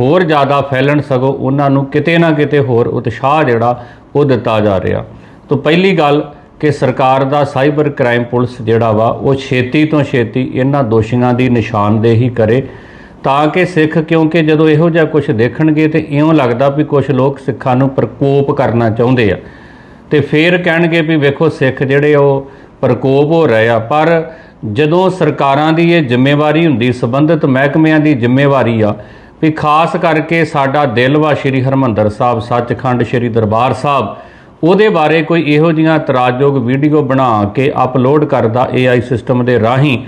ਹੋਰ ਜ਼ਿਆਦਾ ਫੈਲਣ ਸਗੋਂ ਉਹਨਾਂ ਨੂੰ ਕਿਤੇ ਨਾ ਕਿਤੇ ਹੋਰ ਉਤਸ਼ਾਹ ਜਿਹੜਾ ਉਹ ਦਿੱਤਾ ਜਾ ਰਿਹਾ। ਤੋਂ ਪਹਿਲੀ ਗੱਲ ਕਿ ਸਰਕਾਰ ਦਾ ਸਾਈਬਰ ਕ੍ਰਾਈਮ ਪੁਲਿਸ ਜਿਹੜਾ ਵਾ, ਉਹ ਛੇਤੀ ਤੋਂ ਛੇਤੀ ਇਹਨਾਂ ਦੋਸ਼ੀਆਂ ਦੀ ਨਿਸ਼ਾਨਦੇਹੀ ਕਰੇ ਤਾਂ ਕਿ ਸਿੱਖ, ਕਿਉਂਕਿ ਜਦੋਂ ਇਹੋ ਜਿਹਾ ਕੁਝ ਦੇਖਣਗੇ ਤੇ ਇਉਂ ਲੱਗਦਾ ਵੀ ਕੁਝ ਲੋਕ ਸਿੱਖਾਂ ਨੂੰ ਪ੍ਰਕੋਪ ਕਰਨਾ ਚਾਹੁੰਦੇ ਆ। ਤੇ ਫੇਰ ਕਹਿਣਗੇ ਵੀ ਵੇਖੋ ਸਿੱਖ ਜਿਹੜੇ ਉਹ ਪ੍ਰਕੋਪ ਹੋ ਰਹੇ ਆ। ਪਰ ਜਦੋਂ ਸਰਕਾਰਾਂ ਦੀ ਇਹ ਜ਼ਿੰਮੇਵਾਰੀ ਹੁੰਦੀ, ਸੰਬੰਧਿਤ ਮਹਿਕਮਿਆਂ ਦੀ ਜ਼ਿੰਮੇਵਾਰੀ ਆ, ਵੀ ਖਾਸ ਕਰਕੇ ਸਾਡਾ ਦਿਲ ਵਾ ਸ਼੍ਰੀ ਹਰਮੰਦਰ ਸਾਹਿਬ, ਸੱਚਖੰਡ ਸ਼੍ਰੀ ਦਰਬਾਰ ਸਾਹਿਬ ਉਹਦੇ ਬਾਰੇ ਕੋਈ ਇਹੋ ਜਿਹੀਆਂ ਇਤਰਾਜ਼ਯੋਗ ਵੀਡੀਓ ਬਣਾ ਕੇ ਅਪਲੋਡ ਕਰਦਾ AI ਸਿਸਟਮ ਦੇ ਰਾਹੀਂ,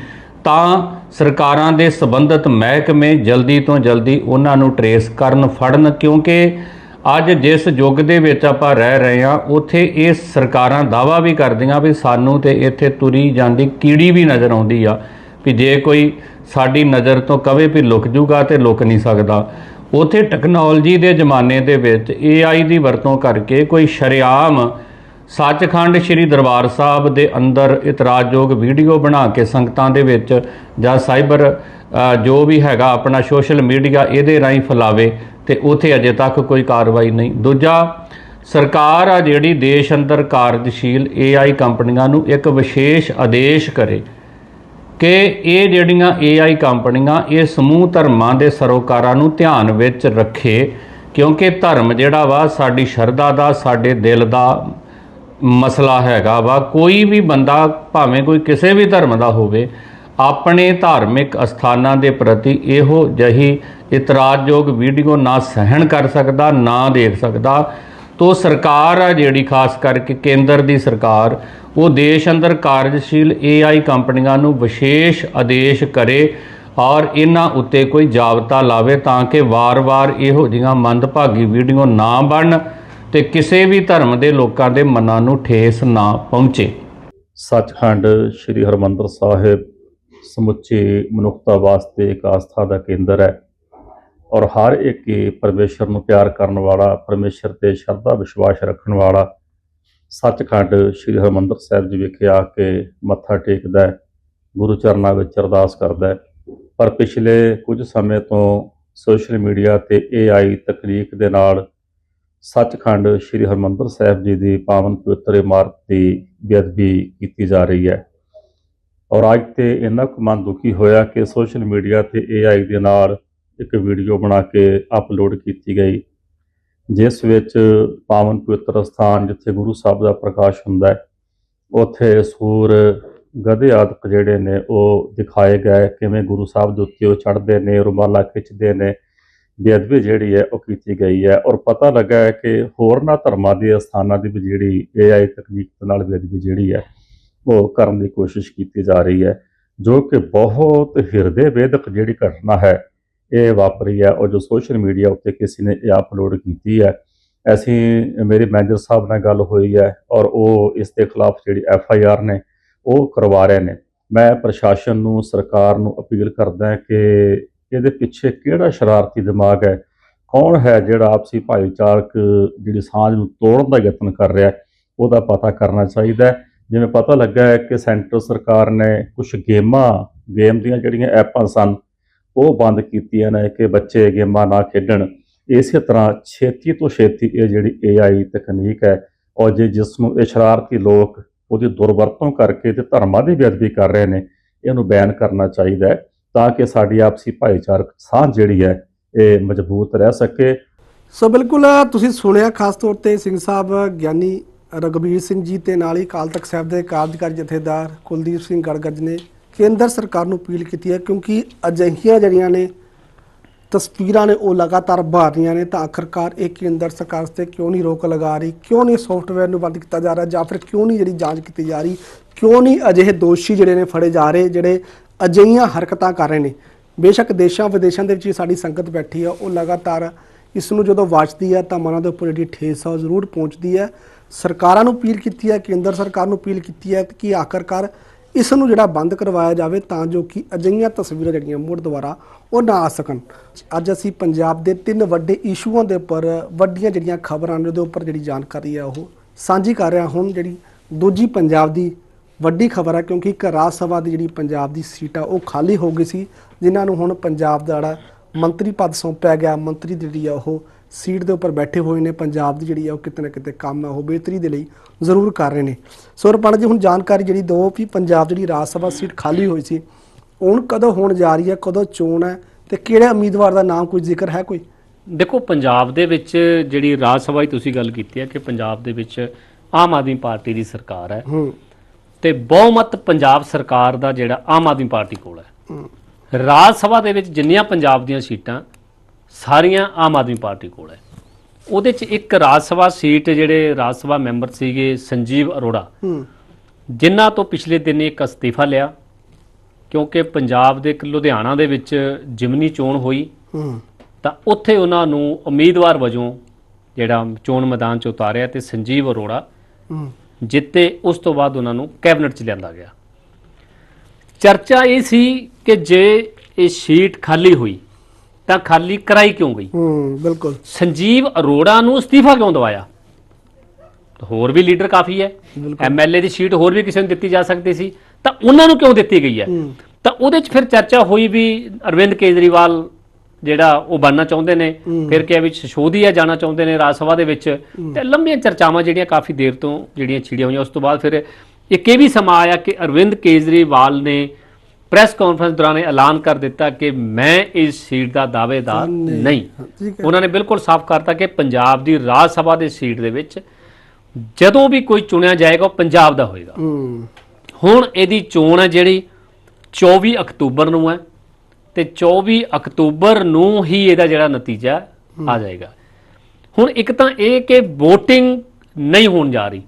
ਤਾਂ ਸਰਕਾਰਾਂ ਦੇ ਸੰਬੰਧਿਤ ਮਹਿਕਮੇ ਜਲਦੀ ਤੋਂ ਜਲਦੀ ਉਹਨਾਂ ਨੂੰ ਟਰੇਸ ਕਰਨ ਫੜਨ, ਕਿਉਂਕਿ ਅੱਜ ਜਿਸ ਯੁੱਗ ਦੇ ਵਿੱਚ ਆਪਾਂ ਰਹਿ ਰਹੇ ਹਾਂ, ਉੱਥੇ ਇਹ ਸਰਕਾਰਾਂ ਦਾਵਾ ਵੀ ਕਰਦੀਆਂ ਵੀ ਸਾਨੂੰ ਤੇ ਇੱਥੇ ਤੁਰੀ ਜਾਂਦੀ ਕੀੜੀ ਵੀ ਨਜ਼ਰ ਆਉਂਦੀ ਆ, ਵੀ ਜੇ ਕੋਈ ਸਾਡੀ ਨਜ਼ਰ ਤੋਂ ਕਵੇ ਵੀ ਲੁਕ ਜੂਗਾ ਤੇ ਲੁਕ ਨਹੀਂ ਸਕਦਾ। ਉਥੇ ਟੈਕਨੋਲੋਜੀ ਦੇ ਜ਼ਮਾਨੇ ਦੇ ਵਿੱਚ AI ਦੀ ਵਰਤੋਂ ਕਰਕੇ ਕੋਈ ਸ਼ਰੇਆਮ ਸੱਚਖੰਡ ਸ੍ਰੀ ਦਰਬਾਰ ਸਾਹਿਬ ਦੇ ਅੰਦਰ ਇਤਰਾਜ਼ਯੋਗ ਵੀਡੀਓ ਬਣਾ ਕੇ ਸੰਗਤਾਂ ਦੇ ਵਿੱਚ ਜਾਂ ਸਾਈਬਰ ਜੋ ਵੀ ਹੈਗਾ ਆਪਣਾ ਸੋਸ਼ਲ ਮੀਡੀਆ ਇਹਦੇ ਰਾਹੀਂ ਫੈਲਾਵੇ ਤੇ ਉਥੇ ਅਜੇ ਤੱਕ ਕੋਈ ਕਾਰਵਾਈ ਨਹੀਂ। ਦੂਜਾ, ਸਰਕਾਰ ਆ ਜਿਹੜੀ ਦੇਸ਼ ਅੰਦਰ ਕਾਰਜਸ਼ੀਲ AI ਕੰਪਨੀਆਂ ਨੂੰ ਇੱਕ ਵਿਸ਼ੇਸ਼ ਆਦੇਸ਼ ਕਰੇ। ਕਿ ਇਹ ਜਿਹੜੀਆਂ AI ਕੰਪਨੀਆਂ, ਇਹ ਸਮੂਹ ਧਰਮਾਂ ਦੇ ਸਰੋਕਾਰਾਂ ਨੂੰ ਧਿਆਨ ਵਿੱਚ ਰੱਖੇ, ਕਿਉਂਕਿ ਧਰਮ ਜਿਹੜਾ ਵਾ ਸਾਡੀ ਸ਼ਰਧਾ ਦਾ, ਸਾਡੇ ਦਿਲ ਦਾ ਮਸਲਾ ਹੈਗਾ ਵਾ। ਕੋਈ ਵੀ ਬੰਦਾ, ਭਾਵੇਂ ਕੋਈ ਕਿਸੇ ਵੀ ਧਰਮ ਦਾ ਹੋਵੇ, ਆਪਣੇ ਧਾਰਮਿਕ ਅਸਥਾਨਾਂ ਦੇ ਪ੍ਰਤੀ ਇਹੋ ਜਹੀ ਇਤਰਾਜ਼ਯੋਗ ਵੀਡੀਓ ਨਾ ਸਹਿਣ ਕਰ ਸਕਦਾ, ਨਾ ਦੇਖ ਸਕਦਾ। ਤੋ ਸਰਕਾਰ ਆ ਜਿਹੜੀ, ਖਾਸ ਕਰਕੇ ਕੇਂਦਰ ਦੀ ਸਰਕਾਰ, ਉਹ ਦੇਸ਼ ਅੰਦਰ ਕਾਰਜਸ਼ੀਲ AI ਕੰਪਨੀਆਂ ਨੂੰ ਵਿਸ਼ੇਸ਼ ਆਦੇਸ਼ ਕਰੇ ਔਰ ਇਹਨਾਂ ਉੱਤੇ ਕੋਈ ਜਾਬਤਾ ਲਾਵੇ ਤਾਂ ਕਿ ਵਾਰ-ਵਾਰ ਇਹੋ ਜਿਹੀਆਂ ਮੰਦਭਾਗੀ ਵੀਡੀਓ ਨਾ ਬਣਨ ਤੇ ਕਿਸੇ ਵੀ ਧਰਮ ਦੇ ਲੋਕਾਂ ਦੇ ਮਨਾਂ ਨੂੰ ਠੇਸ ਨਾ ਪਹੁੰਚੇ। ਸੱਚਖੰਡ ਸ੍ਰੀ ਹਰਮੰਦਰ ਸਾਹਿਬ ਸਮੁੱਚੇ ਮਨੁੱਖਤਾ ਵਾਸਤੇ ਇੱਕ ਆਸਥਾ ਦਾ ਕੇਂਦਰ ਹੈ। ਔਰ ਹਰ ਇੱਕ ਹੀ ਪਰਮੇਸ਼ਰ ਨੂੰ ਪਿਆਰ ਕਰਨ ਵਾਲਾ, ਪਰਮੇਸ਼ਰ ਤੇ ਸ਼ਰਧਾ, ਵਿਸ਼ਵਾਸ ਰੱਖਣ ਵਾਲਾ ਸੱਚਖੰਡ ਸ੍ਰੀ ਹਰਮੰਦਰ ਸਾਹਿਬ ਜੀ ਵਿਖੇ ਆ ਕੇ ਮੱਥਾ ਟੇਕਦਾ ਗੁਰੂ ਚਰਨਾਂ ਵਿੱਚ ਅਰਦਾਸ ਕਰਦਾ ਪਰ ਪਿਛਲੇ ਕੁਝ ਸਮੇਂ ਤੋਂ ਸੋਸ਼ਲ ਮੀਡੀਆ ਤੇ AI ਤਕਨੀਕ ਦੇ ਨਾਲ ਸੱਚਖੰਡ ਸ੍ਰੀ ਹਰਮੰਦਰ ਸਾਹਿਬ ਜੀ ਦੀ ਪਾਵਨ ਪਵਿੱਤਰ ਇਮਾਰਤ ਦੀ ਬੇਅਦਬੀ ਕੀਤੀ ਜਾ ਰਹੀ ਹੈ। ਔਰ ਅੱਜ ਤੇ ਇੰਨਾ ਕੁ ਮਨ ਦੁਖੀ ਹੋਇਆ ਕਿ ਸੋਸ਼ਲ ਮੀਡੀਆ ਤੇ AI ਦੇ ਨਾਲ ਇੱਕ ਵੀਡੀਓ ਬਣਾ ਕੇ ਅਪਲੋਡ ਕੀਤੀ ਗਈ, ਜਿਸ ਵਿੱਚ ਪਾਵਨ ਪਵਿੱਤਰ ਸਥਾਨ ਜਿੱਥੇ ਗੁਰੂ ਸਾਹਿਬ ਦਾ ਪ੍ਰਕਾਸ਼ ਹੁੰਦਾ ਹੈ, ਉੱਥੇ ਸੂਰ, ਗਧੇ ਆਦਿਕ ਜਿਹੜੇ ਨੇ ਉਹ ਦਿਖਾਏ ਗਏ, ਕਿਵੇਂ ਗੁਰੂ ਸਾਹਿਬ ਦੇ ਉੱਤੇ ਉਹ ਚੜ੍ਹਦੇ ਨੇ, ਰੁਮਾਲਾ ਖਿੱਚਦੇ ਨੇ, ਬੇਅਦਬੀ ਜਿਹੜੀ ਹੈ ਉਹ ਕੀਤੀ ਗਈ ਹੈ ਔਰ ਪਤਾ ਲੱਗਾ ਹੈ ਕਿ ਹੋਰਨਾਂ ਧਰਮਾਂ ਦੇ ਸਥਾਨਾਂ ਦੀ ਵੀ ਜਿਹੜੀ AI ਤਕਨੀਕ ਦੇ ਨਾਲ ਬੇਅਦਬੀ ਜਿਹੜੀ ਹੈ, ਉਹ ਕਰਨ ਦੀ ਕੋਸ਼ਿਸ਼ ਕੀਤੀ ਜਾ ਰਹੀ ਹੈ, ਜੋ ਕਿ ਬਹੁਤ ਹਿਰਦੇ ਵੇਦਕ ਜਿਹੜੀ ਘਟਨਾ ਹੈ ਇਹ ਵਾਪਰੀ ਹੈ ਔਰ ਜੋ ਸੋਸ਼ਲ ਮੀਡੀਆ ਉੱਤੇ ਕਿਸੇ ਨੇ ਇਹ ਅਪਲੋਡ ਕੀਤੀ ਹੈ, ਅਸੀਂ, ਮੇਰੇ ਮੈਨੇਜਰ ਸਾਹਿਬ ਨਾਲ ਗੱਲ ਹੋਈ ਹੈ ਔਰ ਉਹ ਇਸ ਦੇ ਖਿਲਾਫ ਜਿਹੜੀ ਐਫ ਆਈ ਆਰ ਨੇ ਉਹ ਕਰਵਾ ਰਹੇ ਨੇ। ਮੈਂ ਪ੍ਰਸ਼ਾਸਨ ਨੂੰ, ਸਰਕਾਰ ਨੂੰ ਅਪੀਲ ਕਰਦਾ ਕਿ ਇਹਦੇ ਪਿੱਛੇ ਕਿਹੜਾ ਸ਼ਰਾਰਤੀ ਦਿਮਾਗ ਹੈ? ਕੌਣ ਹੈ ਜਿਹੜਾ ਆਪਸੀ ਭਾਈਚਾਰਕ ਜਿਹੜੀ ਸਾਂਝ ਨੂੰ ਤੋੜਨ ਦਾ ਯਤਨ ਕਰ ਰਿਹਾ ਉਹਦਾ ਪਤਾ ਕਰਨਾ ਚਾਹੀਦਾ ਜਿਵੇਂ ਪਤਾ ਲੱਗਾ ਹੈ ਕਿ ਸੈਂਟਰ ਸਰਕਾਰ ਨੇ ਕੁਝ ਗੇਮਾਂ, ਗੇਮ ਦੀਆਂ ਜਿਹੜੀਆਂ ਐਪਾਂ ਸਨ ਉਹ ਬੰਦ ਕੀਤੀਆਂ ਨੇ ਕਿ ਬੱਚੇ ਗੇਮਾਂ ਨਾ ਖੇਡਣ। ਇਸੇ ਤਰ੍ਹਾਂ ਛੇਤੀ ਤੋਂ ਛੇਤੀ ਇਹ ਜਿਹੜੀ AI ਤਕਨੀਕ ਹੈ, ਔਰ ਜੇ ਜਿਸ ਨੂੰ ਇਹ ਸ਼ਰਾਰਤੀ ਲੋਕ ਉਹਦੀ ਦੁਰਵਰਤੋਂ ਕਰਕੇ ਤੇ ਧਰਮਾਂ ਦੀ ਬੇਅਦਬੀ ਕਰ ਰਹੇ ਨੇ, ਇਹਨੂੰ ਬੈਨ ਕਰਨਾ ਚਾਹੀਦਾ ਹੈ ਤਾਂ ਕਿ ਸਾਡੀ ਆਪਸੀ ਭਾਈਚਾਰਕ ਸਾਂਝ ਜਿਹੜੀ ਹੈ, ਇਹ ਮਜ਼ਬੂਤ ਰਹਿ ਸਕੇ। ਸੋ ਬਿਲਕੁਲ, ਤੁਸੀਂ ਸੁਣਿਆ ਖਾਸ ਤੌਰ ਤੇ ਸਿੰਘ ਸਾਹਿਬ ਗਿਆਨੀ ਰਗਬੀਰ ਸਿੰਘ ਜੀ ਤੇ ਨਾਲ ਹੀ ਅਕਾਲ ਤਖਤ ਸਾਹਿਬ ਦੇ ਕਾਰਜਕਾਰੀ ਜਥੇਦਾਰ ਕੁਲਦੀਪ ਸਿੰਘ ਗੜਗੜ ਨੇ। ਕੇਂਦਰ ਸਰਕਾਰ ਨੂੰ ਅਪੀਲ ਕੀਤੀ ਹੈ ਕਿਉਂਕਿ ਅਜਿਹੀਆਂ ਜਿਹੜੀਆਂ ਨੇ ਤਸਵੀਰਾਂ ਨੇ, ਉਹ ਲਗਾਤਾਰ ਬਾਹਰ ਰਹੀਆਂ ਨੇ, ਤਾਂ ਆਖਰਕਾਰ ਇਹ ਕੇਂਦਰ ਸਰਕਾਰ ਤੇ ਕਿਉਂ ਨਹੀਂ ਰੋਕ ਲਗਾ ਰਹੀ? ਕਿਉਂ ਨਹੀਂ ਸੌਫਟਵੇਅਰ ਨੂੰ ਬੰਦ ਕੀਤਾ ਜਾ ਰਿਹਾ ਜਾਂ ਫਿਰ ਕਿਉਂ ਨਹੀਂ ਜਿਹੜੀ ਜਾਂਚ ਕੀਤੀ ਜਾ ਰਹੀ? ਕਿਉਂ ਨਹੀਂ ਅਜਿਹੇ ਦੋਸ਼ੀ ਜਿਹੜੇ ਨੇ ਫੜੇ ਜਾ ਰਹੇ, ਜਿਹੜੇ ਅਜਿਹੀਆਂ ਹਰਕਤਾਂ ਕਰ ਰਹੇ ਨੇ? ਬੇਸ਼ੱਕ ਦੇਸ਼ਾਂ ਵਿਦੇਸ਼ਾਂ ਦੇ ਵਿੱਚ ਸਾਡੀ ਸੰਗਤ ਬੈਠੀ ਆ ਉਹ ਲਗਾਤਾਰ ਇਸ ਨੂੰ ਜਦੋਂ ਵਾਚਦੀ ਹੈ ਤਾਂ ਮਨਾਂ ਦੇ ਉੱਪਰ ਜਿਹੜੀ ਠੇਸ ਆ, ਉਹ ਜ਼ਰੂਰ ਪਹੁੰਚਦੀ ਹੈ। ਸਰਕਾਰਾਂ ਨੂੰ ਅਪੀਲ ਕੀਤੀ ਹੈ, ਕੇਂਦਰ ਸਰਕਾਰ ਨੂੰ ਅਪੀਲ ਕੀਤੀ ਹੈ ਕਿ ਆਖਰਕਾਰ ਇਸ ਨੂੰ ਜਿਹੜਾ ਬੰਦ ਕਰਵਾਇਆ ਜਾਵੇ ਤਾਂ ਜੋ ਕਿ ਅਜਿਹੀਆਂ ਤਸਵੀਰਾਂ ਜਿਹੜੀਆਂ ਮੁੜ ਦੁਬਾਰਾ ਉਹ ਨਾ ਆ ਸਕਣ। ਅੱਜ ਅਸੀਂ ਪੰਜਾਬ ਦੇ ਤਿੰਨ ਵੱਡੇ ਇਸ਼ੂਆਂ ਦੇ ਉੱਪਰ ਵੱਡੀਆਂ ਜਿਹੜੀਆਂ ਖਬਰਾਂ ਨੇ ਉਹਦੇ ਉੱਪਰ ਜਿਹੜੀ ਜਾਣਕਾਰੀ ਹੈ ਉਹ ਸਾਂਝੀ ਕਰ ਰਿਹਾ ਹੁਣ ਜਿਹੜੀ ਦੂਜੀ ਪੰਜਾਬ ਦੀ ਵੱਡੀ ਖਬਰ ਹੈ ਕਿਉਂਕਿ ਇੱਕ ਰਾਜ ਸਭਾ ਦੀ ਜਿਹੜੀ ਪੰਜਾਬ ਦੀ ਸੀਟ ਆ ਉਹ ਖਾਲੀ ਹੋ ਗਈ ਸੀ, ਜਿਨ੍ਹਾਂ ਨੂੰ ਹੁਣ ਪੰਜਾਬ ਦਾ ਜਿਹੜਾ ਮੰਤਰੀ ਪਦ ਸੌਂਪਿਆ ਗਿਆ, ਮੰਤਰੀ ਜਿਹੜੀ ਆ ਉਹ ਸੀਟ ਦੇ ਉੱਪਰ ਬੈਠੇ ਹੋਏ ਨੇ ਪੰਜਾਬ ਦੀ ਜਿਹੜੀ ਆ ਉਹ ਕਿਤੇ ਨਾ ਕਿਤੇ ਕੰਮ ਆ ਉਹ ਬਿਹਤਰੀ ਦੇ ਲਈ ਜ਼ਰੂਰ ਕਰ ਰਹੇ ਨੇ। ਸੋ ਰਪਣ ਜੀ ਹੁਣ ਜਾਣਕਾਰੀ ਜਿਹੜੀ ਦੋ ਵੀ ਪੰਜਾਬ ਜਿਹੜੀ ਰਾਜ ਸਭਾ ਸੀਟ ਖਾਲੀ ਹੋਈ ਸੀ ਹੁਣ ਕਦੋਂ ਹੋਣ ਜਾ ਰਹੀ ਹੈ ਕਦੋਂ ਚੋਣ ਹੈ ਤੇ ਕਿਹੜੇ ਉਮੀਦਵਾਰ ਦਾ ਨਾਮ ਕੋਈ ਜ਼ਿਕਰ ਹੈ ਕੋਈ? ਦੇਖੋ ਪੰਜਾਬ ਦੇ ਵਿੱਚ ਜਿਹੜੀ ਰਾਜ ਸਭਾ ਦੀ ਤੁਸੀਂ ਗੱਲ ਕੀਤੀ ਹੈ ਕਿ ਪੰਜਾਬ ਦੇ ਵਿੱਚ ਆਮ ਆਦਮੀ ਪਾਰਟੀ ਦੀ ਸਰਕਾਰ ਹੈ। ਤੇ ਬਹੁਮਤ ਪੰਜਾਬ ਸਰਕਾਰ ਦਾ ਜਿਹੜਾ ਆਮ ਆਦਮੀ ਪਾਰਟੀ ਕੋਲ ਹੂੰ। ਰਾਜ ਸਭਾ ਦੇ ਵਿੱਚ ਜਿੰਨੀਆਂ ਪੰਜਾਬ ਦੀਆਂ ਸੀਟਾਂ ਸਾਰੀਆਂ ਆਮ ਆਦਮੀ ਪਾਰਟੀ ਕੋਲ ਹੈ। ਉਹਦੇ 'ਚ ਇੱਕ ਰਾਜ ਸਭਾ ਸੀਟ ਜਿਹੜੇ ਰਾਜ ਸਭਾ ਮੈਂਬਰ ਸੀਗੇ ਸੰਜੀਵ ਅਰੋੜਾ ਹੂੰ। ਜਿਨ੍ਹਾਂ ਤੋਂ ਪਿਛਲੇ ਦਿਨ ਇੱਕ ਅਸਤੀਫਾ ਲਿਆ ਕਿਉਂਕਿ ਪੰਜਾਬ ਦੇ ਲੁਧਿਆਣਾ ਦੇ ਵਿੱਚ ਜਿਮਨੀ ਚੋਣ ਹੋਈ। ਹੂੰ। ਤਾਂ ਉੱਥੇ ਉਹਨਾਂ ਨੂੰ ਉਮੀਦਵਾਰ ਵਜੋਂ ਜਿਹੜਾ ਚੋਣ ਮੈਦਾਨ 'ਚ ਉਤਾਰਿਆ ਤੇ ਸੰਜੀਵ ਅਰੋੜਾ ਹੂੰ। ਜਿੱਤੇ ਉਸ ਤੋਂ ਬਾਅਦ ਉਹਨਾਂ ਨੂੰ ਕੈਬਨਿਟ 'ਚ ਲਿਆਂਦਾ ਗਿਆ। ਚਰਚਾ ਇਹ ਸੀ ਕਿ ਜੇ ਇਹ ਸੀਟ ਖਾਲੀ ਹੋਈ ਤਾਂ ਖਾਲੀ ਕਰਾਈ ਕਿਉਂ ਗਈ? ਹੂੰ ਬਿਲਕੁਲ। ਸੰਜੀਵ ਅਰੋੜਾ ਨੂੰ ਅਸਤੀਫਾ ਕਿਉਂ ਦਵਾਇਆ? ਹੋਰ ਵੀ ਲੀਡਰ ਕਾਫੀ ਹੈ। ਐਮਐਲਏ ਦੀ ਸੀਟ ਹੋਰ ਵੀ ਕਿਸੇ ਨੂੰ ਦਿੱਤੀ ਜਾ ਸਕਦੀ ਸੀ। ਤਾਂ ਉਹਨਾਂ ਨੂੰ ਕਿਉਂ ਦਿੱਤੀ ਗਈ ਹੈ? ਤਾਂ ਉਹਦੇ 'ਚ ਫਿਰ ਚਰਚਾ ਹੋਈ ਵੀ ਅਰਵਿੰਦ ਕੇਜਰੀਵਾਲ ਜਿਹੜਾ ਉਹ ਬਣਨਾ ਚਾਹੁੰਦੇ ਨੇ। ਫਿਰ ਕਿਹਾ ਵੀ ਸ਼ੋਧੀਆ ਜਾਣਾ ਚਾਹੁੰਦੇ ਨੇ ਰਾਜ ਸਭਾ ਦੇ ਵਿੱਚ। ਤੇ ਲੰਬੀਆਂ ਚਰਚਾਵਾਂ ਜਿਹੜੀਆਂ ਕਾਫੀ ਦੇਰ ਤੋਂ ਜਿਹੜੀਆਂ ਛਿੜੀਆਂ ਹੋਈਆਂ ਉਸ ਤੋਂ ਬਾਅਦ ਫਿਰ ਇੱਕ ਇਹ ਵੀ ਸਮਾਂ ਆਇਆ ਕਿ ਅਰਵਿੰਦ ਕੇਜਰੀਵਾਲ ਨੇ ਪ੍ਰੈਸ ਕਾਨਫਰੰਸ ਦੌਰਾਨ ਇਹ ਐਲਾਨ ਕਰ ਦਿੱਤਾ ਕਿ ਮੈਂ ਇਸ ਸੀਟ ਦਾ ਦਾਅਵੇਦਾਰ ਨਹੀਂ। ਉਹਨਾਂ ਨੇ ਬਿਲਕੁਲ ਸਾਫ਼ ਕਰਤਾ ਕਿ ਪੰਜਾਬ ਦੀ ਰਾਜ ਸਭਾ ਦੇ ਸੀਟ ਦੇ ਵਿੱਚ ਜਦੋਂ ਵੀ ਕੋਈ ਚੁਣਿਆ ਜਾਏਗਾ ਉਹ ਪੰਜਾਬ ਦਾ ਹੋਏਗਾ। ਹੁਣ ਇਹਦੀ ਚੋਣ ਹੈ ਜਿਹੜੀ 24 ਅਕਤੂਬਰ ਨੂੰ ਹੈ ਤੇ 24 ਅਕਤੂਬਰ ਨੂੰ ਹੀ ਇਹਦਾ ਜਿਹੜਾ ਨਤੀਜਾ ਆ ਜਾਏਗਾ। ਹੁਣ ਇੱਕ ਤਾਂ ਇਹ ਕਿ VOTING ਨਹੀਂ ਹੋਣ ਜਾ ਰਹੀ।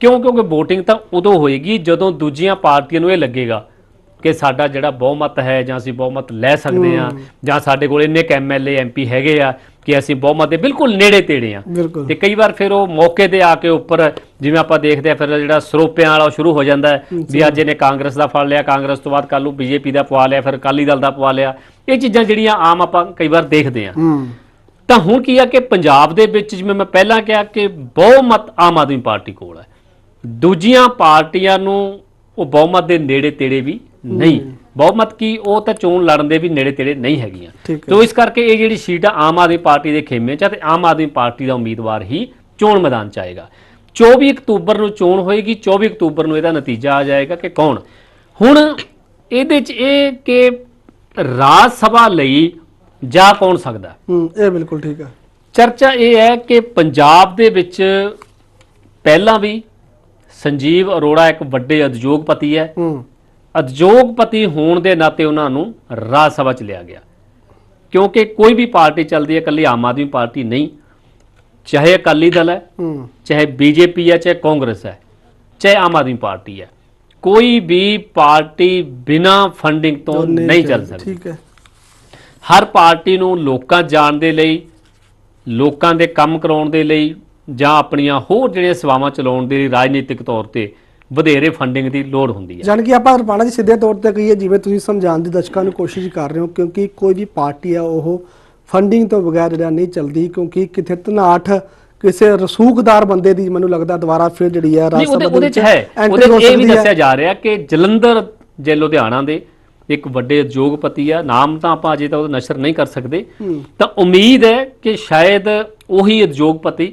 ਕਿਉਂ? ਕਿਉਂਕਿ VOTING ਤਾਂ ਉਦੋਂ ਹੋਏਗੀ ਜਦੋਂ ਦੂਜੀਆਂ ਪਾਰਟੀਆਂ ਨੂੰ ਇਹ ਲੱਗੇਗਾ ਕਿ ਸਾਡਾ ਜਿਹੜਾ ਬਹੁਮਤ ਹੈ ਜਾਂ ਅਸੀਂ ਬਹੁਮਤ ਲੈ ਸਕਦੇ ਹਾਂ ਜਾਂ ਸਾਡੇ ਕੋਲ ਇੰਨੇ ਐਮਐਲਏ ਐਮਪੀ ਹੈਗੇ ਆ ਕਿ ਅਸੀਂ ਬਹੁਮਤ ਦੇ ਬਿਲਕੁਲ ਨੇੜੇ ਤੇੜੇ ਆ ਤੇ ਕਈ ਵਾਰ ਫਿਰ ਉਹ ਮੌਕੇ ਤੇ ਆ ਕੇ ਉੱਪਰ ਜਿਵੇਂ ਆਪਾਂ ਦੇਖਦੇ ਆ ਫਿਰ ਜਿਹੜਾ ਸਰੋਪਿਆਂ ਵਾਲਾ ਸ਼ੁਰੂ ਹੋ ਜਾਂਦਾ ਹੈ ਵੀ ਅੱਜ ਇਹਨੇ ਕਾਂਗਰਸ ਦਾ ਫੜ ਲਿਆ ਕਾਂਗਰਸ ਤੋਂ ਬਾਅਦ ਕੱਲ ਨੂੰ ਬੀਜੇਪੀ ਦਾ ਪਵਾ ਲਿਆ ਫਿਰ ਅਕਾਲੀ ਦਲ ਦਾ ਪਵਾ ਲਿਆ। ਇਹ ਚੀਜ਼ਾਂ ਜਿਹੜੀਆਂ ਆਮ ਆਪਾਂ ਕਈ ਵਾਰ ਦੇਖਦੇ ਆ ਤਾਂ ਹੁਣ ਕੀ ਆ ਕਿ ਪੰਜਾਬ ਦੇ ਵਿੱਚ ਜਿਵੇਂ ਮੈਂ ਪਹਿਲਾਂ ਕਿਹਾ ਕਿ ਬਹੁਮਤ ਆਮ ਆਦਮੀ ਪਾਰਟੀ ਕੋਲ ਹੈ। ਦੂਜੀਆਂ ਪਾਰਟੀਆਂ ਨੂੰ ਉਹ ਬਹੁਮਤ ਦੇ ਨੇੜੇ ਤੇੜੇ ਵੀ ਨਹੀਂ ਬਹੁਮਤ ਕੀ ਉਹ ਤਾਂ ਚੋਣ ਲੜਨ ਦੇ ਵੀ ਨੇੜੇ ਤੇੜੇ ਨਹੀਂ ਹੈਗੀਆਂ। ਤੋ ਇਸ ਕਰਕੇ ਇਹ ਜਿਹੜੀ ਸੀਟ ਆ ਆਮ ਆਦਮੀ ਪਾਰਟੀ ਦੇ ਖੇਮੇ 'ਚ ਆ ਤੇ ਆਮ ਆਦਮੀ ਪਾਰਟੀ ਦਾ ਉਮੀਦਵਾਰ ਹੀ ਚੋਣ ਮੈਦਾਨ 'ਚ ਆਏਗਾ। 24 ਅਕਤੂਬਰ ਨੂੰ ਚੋਣ ਹੋਏਗੀ 24 ਅਕਤੂਬਰ ਨੂੰ ਇਹਦਾ ਨਤੀਜਾ ਆ ਜਾਏਗਾ ਕਿ ਕੌਣ? ਹੁਣ ਇਹਦੇ 'ਚ ਇਹ ਕਿ ਰਾਜ ਸਭਾ ਲਈ ਜਾ ਕੌਣ ਸਕਦਾ? ਹੂੰ ਇਹ ਬਿਲਕੁਲ ਠੀਕ ਹੈ ਚਰਚਾ ਇਹ ਹੈ ਕਿ ਪੰਜਾਬ ਦੇ ਵਿੱਚ ਪਹਿਲਾਂ ਵੀ ਸੰਜੀਵ ਅਰੋੜਾ ਇੱਕ ਵੱਡੇ ਉਦਯੋਗਪਤੀ ਹੈ। ਹੂੰ। ਉਦਯੋਗਪਤੀ ਹੋਣ ਦੇ ਨਾਤੇ ਉਹਨਾਂ ਨੂੰ ਰਾਜ ਸਭਾ ਚ ਲਿਆ ਗਿਆ। ਕਿਉਂਕਿ ਕੋਈ ਵੀ ਪਾਰਟੀ ਚੱਲਦੀ ਹੈ ਇਕੱਲੀ ਆਮ ਆਦਮੀ ਪਾਰਟੀ ਨਹੀਂ। ਚਾਹੇ ਅਕਾਲੀ ਦਲ ਹੈ ਚਾਹੇ ਬੀਜੇਪੀ ਹੈ ਚਾਹੇ ਕਾਂਗਰਸ ਹੈ ਚਾਹੇ ਆਮ ਆਦਮੀ ਪਾਰਟੀ ਹੈ। ਕੋਈ ਵੀ ਪਾਰਟੀ ਬਿਨਾ ਫੰਡਿੰਗ ਤੋਂ ਨਹੀਂ ਚੱਲ ਸਕਦੀ। ਠੀਕ ਹੈ। ਹਰ ਪਾਰਟੀ ਨੂੰ ਲੋਕਾਂ ਜਾਣ ਦੇ ਲਈ ਲੋਕਾਂ ਦੇ ਕੰਮ ਕਰਾਉਣ ਦੇ ਲਈ ਜਾਂ ਆਪਣੀਆਂ ਹੋਰ ਜਿਹੜੀਆਂ ਸੇਵਾਵਾਂ ਚਲਾਉਣ ਦੇ ਲਈ ਰਾਜਨੀਤਿਕ ਤੌਰ ਤੇ ਵਧੇਰੇ ਫੰਡਿੰਗ ਦੀ ਲੋੜ ਹੁੰਦੀ ਹੈ। ਜਾਣ ਕਿ ਆਪਾਂ ਰਪਾਣਾ ਜੀ ਸਿੱਧੇ ਤੌਰ ਤੇ ਕਹੀਏ ਜਿਵੇਂ ਤੁਸੀਂ ਸਮਝਾਉਣ ਦੀ ਦਰਸ਼ਕਾਂ ਨੂੰ ਕੋਸ਼ਿਸ਼ ਕਰ ਰਹੇ ਹੋ ਕਿਉਂਕਿ ਕੋਈ ਵੀ ਪਾਰਟੀ ਆ ਉਹ ਫੰਡਿੰਗ ਤੋਂ ਬਗੈਰ ਜਿਹੜਾ ਨਹੀਂ ਚੱਲਦੀ ਕਿਉਂਕਿ ਕਿਥੇ ਤਨਾਠ ਕਿਸੇ ਰਸੂਖਦਾਰ ਬੰਦੇ ਦੀ ਮੈਨੂੰ ਲੱਗਦਾ ਦੁਬਾਰਾ ਫਿਰ ਜਿਹੜੀ ਹੈ ਰਾਜ ਨਹੀਂ ਉਹਦੇ ਸਭਾ ਦੇ ਉਹਦੇ ਚ ਵਿੱਚ ਹੈ। entry ਉਹਦੇ ਹੋ ਚ ਇਹ ਵੀ ਸਕਦੀ ਹੈ। ਦੱਸਿਆ ਜਾ ਰਿਹਾ ਕਿ ਜਲੰਧਰ ਜੇ ਲੁਧਿਆਣਾ ਦੇ ਇੱਕ ਵੱਡੇ ਉਦਯੋਗਪਤੀ ਆ ਨਾਮ ਤਾਂ ਆਪਾਂ ਅਜੇ ਤਾਂ ਉਹਦਾ ਨਸ਼ਰ ਨਹੀਂ ਕਰ ਸਕਦੇ। ਤਾਂ ਉਮੀਦ ਹੈ ਕਿ ਸ਼ਾਇਦ ਉਹੀ ਉਦਯੋਗਪਤੀ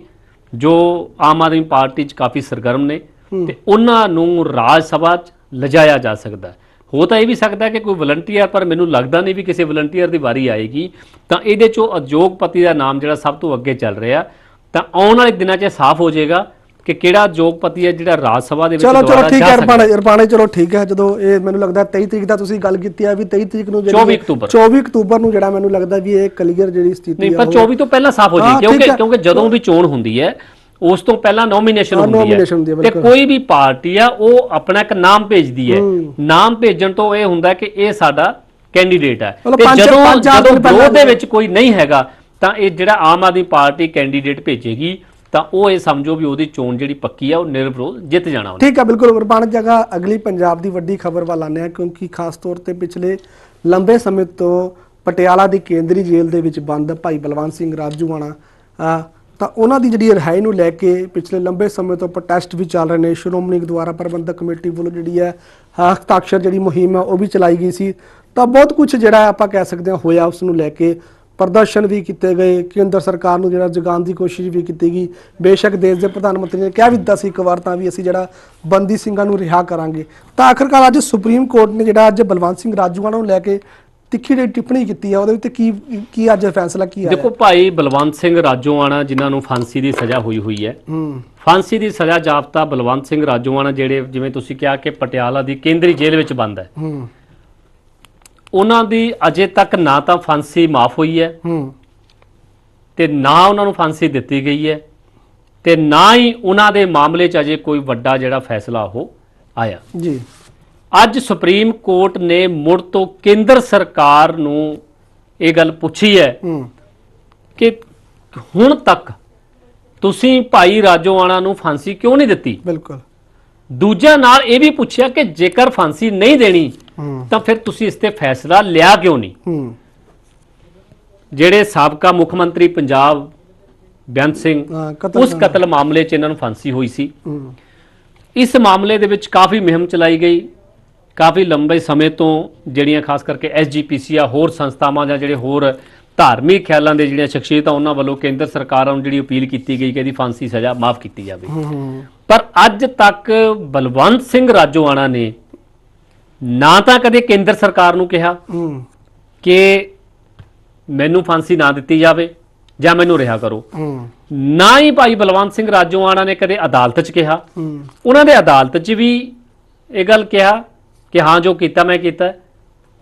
ਜੋ ਆਮ ਆਦਮੀ ਪਾਰਟੀ 'ਚ ਕਾਫੀ ਸਰਗਰਮ ਨੇ ਤੇ ਉਹਨਾਂ ਨੂੰ ਰਾਜ ਸਭਾ 'ਚ ਲਿਜਾਇਆ ਜਾ ਸਕਦਾ ਹੈ। ਹੋ ਤਾਂ ਇਹ ਵੀ ਸਕਦਾ ਕਿ ਕੋਈ ਵਲੰਟੀਅਰ ਪਰ ਮੈਨੂੰ ਲੱਗਦਾ ਨਹੀਂ ਵੀ ਕਿਸੇ ਵਲੰਟੀਅਰ ਦੀ ਵਾਰੀ ਆਏਗੀ ਤਾਂ ਇਹਦੇ 'ਚੋਂ ਉਦਯੋਗਪਤੀ ਦਾ ਨਾਮ ਜਿਹੜਾ ਸਭ ਤੋਂ ਅੱਗੇ ਚੱਲ ਰਿਹਾ ਤਾਂ ਆਉਣ ਵਾਲੇ ਦਿਨਾਂ 'ਚ ਸਾਫ਼ ਹੋ ਜਾਏਗਾ ਕਿ ਕਿਹੜਾ ਉਦਯੋਗਪਤੀ ਹੈ ਜਿਹੜਾ ਰਾਜ ਸਭਾ ਦੇ ਵਿੱਚ ਚਲੋ ਚਲੋ ਠੀਕ ਹੈ ਰਪਾਣੇ ਰਪਾਣੇ ਚਲੋ ਠੀਕ ਹੈ ਜਦੋਂ ਇਹ ਮੈਨੂੰ ਲੱਗਦਾ 23 ਤਰੀਕ ਦਾ ਤੁਸੀਂ ਗੱਲ ਕੀਤੀ ਹੈ ਵੀ 23 ਤਰੀਕ ਨੂੰ 24 ਅਕਤੂਬਰ। 24 ਅਕਤੂਬਰ ਨੂੰ ਜਿਹੜਾ ਮੈਨੂੰ ਲੱਗਦਾ ਵੀ ਇਹ ਕਲੀਅਰ ਜਿਹੜੀ ਸਥਿਤੀ ਨਹੀਂ ਆ ਪਰ ਉਹ- 24 ਤੋਂ ਪਹਿਲਾਂ ਸਾਫ਼ ਹੋ ਹਾਂ, ਜਾਏ ਠੀਕ ਕਿਉਂਕਿ। ਕਿਉਂਕਿ ਜਦੋਂ ਵੀ ਚੋਣ ਹੁੰਦੀ ਹੈ ਉਸ ਤੋਂ ਪਹਿਲਾਂ ਨੋਮੀਨੇਸ਼ਨ ਹੁੰਦੀ ਹੈ। ਤੇ। ਕੋਈ ਵੀ ਪਾਰਟੀ ਆ ਉਹ ਆਪਣਾ ਇੱਕ ਨਾਮ ਭੇਜਦੀ ਹੈ। ਨਾਮ ਭੇਜਣ ਤੋਂ ਇਹ ਹੁੰਦਾ ਕਿ ਇਹ ਸਾਡਾ ਕੈਂਡੀਡੇਟ ਹੈ ਤੇ ਜਦੋਂ ਜਦੋਂ ਵਿਰੋਧ ਦੇ ਵਿੱਚ ਕੋਈ ਨਹੀਂ ਹੈਗਾ ਤਾਂ ਇਹ ਜਿਹੜਾ ਆਮ ਆਦਮੀ ਪਾਰਟੀ ਕੈਂਡੀਡੇਟ ਭੇਜੇਗੀ ਤਾਂ ਉਹ ਇਹ ਸਮਝੋ ਵੀ ਉਹਦੀ ਚੋਣ ਜਿਹੜੀ ਪੱਕੀ ਆ ਉਹ ਨਿਰਵਿਰੋਧ ਜਿੱਤ ਜਾਣਾ ਉਹਨੇ। ਠੀਕ ਹੈ ਬਿਲਕੁਲ ਰਪਾਣ ਜਗ੍ਹਾ ਅਗਲੀ ਪੰਜਾਬ ਦੀ ਵੱਡੀ ਖਬਰ ਵੱਲ ਆਉਂਦੇ ਹਾਂ ਕਿਉਂਕਿ ਖਾਸ ਤੌਰ ਤੇ ਪਿਛਲੇ ਲੰਬੇ ਸਮੇਂ ਤੋਂ ਪਟਿਆਲਾ ਦੀ ਕੇਂਦਰੀ ਜੇਲ੍ਹ ਦੇ ਵਿੱਚ ਬੰਦ ਭਾਈ ਬਲਵੰਤ ਸਿੰਘ ਰਾਜੂਆਣਾ ਤਾਂ ਉਹਨਾਂ ਦੀ ਜਿਹੜੀ ਰਿਹਾਈ ਨੂੰ ਲੈ ਕੇ ਪਿਛਲੇ ਲੰਬੇ ਸਮੇਂ ਤੋਂ ਪ੍ਰੋਟੈਸਟ ਵੀ ਚੱਲ ਰਹੇ ਨੇ, ਸ਼੍ਰੋਮਣੀ ਗੁਰਦੁਆਰਾ ਪ੍ਰਬੰਧਕ ਕਮੇਟੀ ਵੱਲੋਂ ਜਿਹੜੀ ਹੈ ਹਸਤਾਖਰ ਜਿਹੜੀ ਮੁਹਿੰਮ ਹੈ, ਉਹ ਵੀ ਚਲਾਈ ਗਈ ਸੀ। ਤਾਂ ਬਹੁਤ ਕੁਝ ਜਿਹੜਾ ਆਪਾਂ ਕਹਿ ਸਕਦੇ ਹਾਂ ਹੋਇਆ, ਉਸ ਨੂੰ ਲੈ ਕੇ ਪ੍ਰਦਰਸ਼ਨ ਵੀ ਕੀਤੇ ਗਏ, ਕੇਂਦਰ ਸਰਕਾਰ ਨੂੰ ਜਿਹੜਾ ਜਗਾਉਣ ਦੀ ਕੋਸ਼ਿਸ਼ ਵੀ ਕੀਤੀ ਗਈ। ਬੇਸ਼ੱਕ ਦੇਸ਼ ਦੇ ਪ੍ਰਧਾਨ ਮੰਤਰੀ ਨੇ ਕਿਹਾ ਵੀ ਦਿੱਤਾ ਸੀ, ਇੱਕ ਵਾਰ ਤਾਂ ਵੀ ਅਸੀਂ ਜਿਹੜਾ ਬੰਦੀ ਸਿੰਘਾਂ ਨੂੰ ਰਿਹਾ ਕਰਾਂਗੇ। ਤਾਂ ਆਖਰਕਾਰ ਅੱਜ ਸੁਪਰੀਮ ਕੋਰਟ ਨੇ ਜਿਹੜਾ ਅੱਜ ਬਲਵੰਤ ਸਿੰਘ ਰਾਜੂਆਣਾ ਨੂੰ ਲੈ ਕੇ ਤਿੱਖੀ ਜਿਹੀ ਟਿੱਪਣੀ ਕੀਤੀ ਹੈ ਉਹਦੇ ਉੱਤੇ ਕੀ ਕੀ ਅੱਜ ਫੈਸਲਾ ਕੀ ਆਇਆ? ਦੇਖੋ ਭਾਈ ਬਲਵੰਤ ਸਿੰਘ ਰਾਜੋਆਣਾ ਜਿਨ੍ਹਾਂ ਨੂੰ ਫਾਂਸੀ ਦੀ ਸਜ਼ਾ ਹੋਈ ਹੋਈ ਹੈ। ਹੂੰ। ਫਾਂਸੀ ਦੀ ਸਜ਼ਾ ਜਾਪਤਾ ਬਲਵੰਤ ਸਿੰਘ ਰਾਜੋਆਣਾ ਜਿਹੜੇ ਜਿਵੇਂ ਤੁਸੀਂ ਕਿਹਾ ਕਿ ਪਟਿਆਲਾ ਦੀ ਕੇਂਦਰੀ ਜੇਲ੍ਹ ਵਿੱਚ ਬੰਦ ਹੈ। ਹੂੰ। ਉਹਨਾਂ ਦੀ ਅਜੇ ਤੱਕ ਨਾ ਤਾਂ ਫਾਂਸੀ ਮਾਫ ਹੋਈ ਹੈ। ਹੂੰ। ਤੇ ਨਾ ਉਹਨਾਂ ਨੂੰ ਫਾਂਸੀ ਦਿੱਤੀ ਗਈ ਹੈ ਤੇ ਨਾ ਹੀ ਉਹਨਾਂ ਦੇ ਮਾਮਲੇ 'ਚ ਅਜੇ ਕੋਈ ਵੱਡਾ ਜਿਹੜਾ ਫੈਸਲਾ ਉਹ ਆਇਆ। ਜੀ। ਅੱਜ ਸੁਪਰੀਮ ਕੋਰਟ ਨੇ ਮੁੜ ਤੋਂ ਕੇਂਦਰ ਸਰਕਾਰ ਨੂੰ ਇਹ ਗੱਲ ਪੁੱਛੀ ਹੈ ਕਿ ਹੁਣ ਤੱਕ ਤੁਸੀਂ ਭਾਈ ਰਾਜੋਆਣਾ ਨੂੰ ਫਾਂਸੀ ਕਿਉਂ ਨਹੀਂ ਦਿੱਤੀ? ਬਿਲਕੁਲ। ਦੂਜਾ ਨਾਲ ਇਹ ਵੀ ਪੁੱਛਿਆ ਕਿ ਜੇਕਰ ਫਾਂਸੀ ਨਹੀਂ ਦੇਣੀ ਤਾਂ ਫਿਰ ਤੁਸੀਂ ਇਸ ਤੇ ਫੈਸਲਾ ਲਿਆ ਕਿਉਂ ਨਹੀਂ? ਜਿਹੜੇ ਸਾਬਕਾ ਮੁੱਖ ਮੰਤਰੀ ਪੰਜਾਬ ਬੇਅੰਤ ਸਿੰਘ ਉਸ ਕਤਲ ਮਾਮਲੇ 'ਚ ਇਹਨਾਂ ਨੂੰ ਫਾਂਸੀ ਹੋਈ ਸੀ। ਇਸ ਮਾਮਲੇ ਦੇ ਵਿੱਚ ਕਾਫੀ ਮੁਹਿੰਮ ਚਲਾਈ ਗਈ। ਕਾਫੀ ਲੰਬੇ ਸਮੇਂ ਤੋਂ ਜਿਹੜੀਆਂ ਖਾਸ ਕਰਕੇ ਐਸਜੀਪੀਸੀ ਆ ਹੋਰ ਸੰਸਥਾਵਾਂ ਜਾਂ ਜਿਹੜੇ ਹੋਰ ਧਾਰਮਿਕ ਖਿਆਲਾਂ ਦੇ ਜਿਹੜੀਆਂ ਸ਼ਖਸੀਅਤਾਂ ਉਹਨਾਂ ਵੱਲੋਂ ਕੇਂਦਰ ਸਰਕਾਰਾਂ ਨੂੰ ਜਿਹੜੀ ਅਪੀਲ ਕੀਤੀ ਗਈ ਕਿ ਇਹਦੀ ਫਾਂਸੀ ਸਜ਼ਾ ਮਾਫ ਕੀਤੀ ਜਾਵੇ। ਪਰ ਅੱਜ ਤੱਕ ਬਲਵੰਤ ਸਿੰਘ ਰਾਜੋਆਣਾ ਨੇ ਨਾ ਤਾਂ ਕਦੇ ਕੇਂਦਰ ਸਰਕਾਰ ਨੂੰ ਕਿਹਾ ਕਿ ਮੈਨੂੰ ਫਾਂਸੀ ਨਾ ਦਿੱਤੀ ਜਾਵੇ ਜਾਂ ਮੈਨੂੰ ਰਿਹਾ ਕਰੋ। ਨਾ ਹੀ ਭਾਈ ਬਲਵੰਤ ਸਿੰਘ ਰਾਜੋਆਣਾ ਨੇ ਕਦੇ ਅਦਾਲਤ 'ਚ ਕਿਹਾ। ਉਹਨਾਂ ਦੇ ਅਦਾਲਤ 'ਚ ਵੀ ਇਹ ਗੱਲ ਕਿਹਾ ਕਿ ਹਾਂ ਜੋ ਕੀਤਾ ਮੈਂ ਕੀਤਾ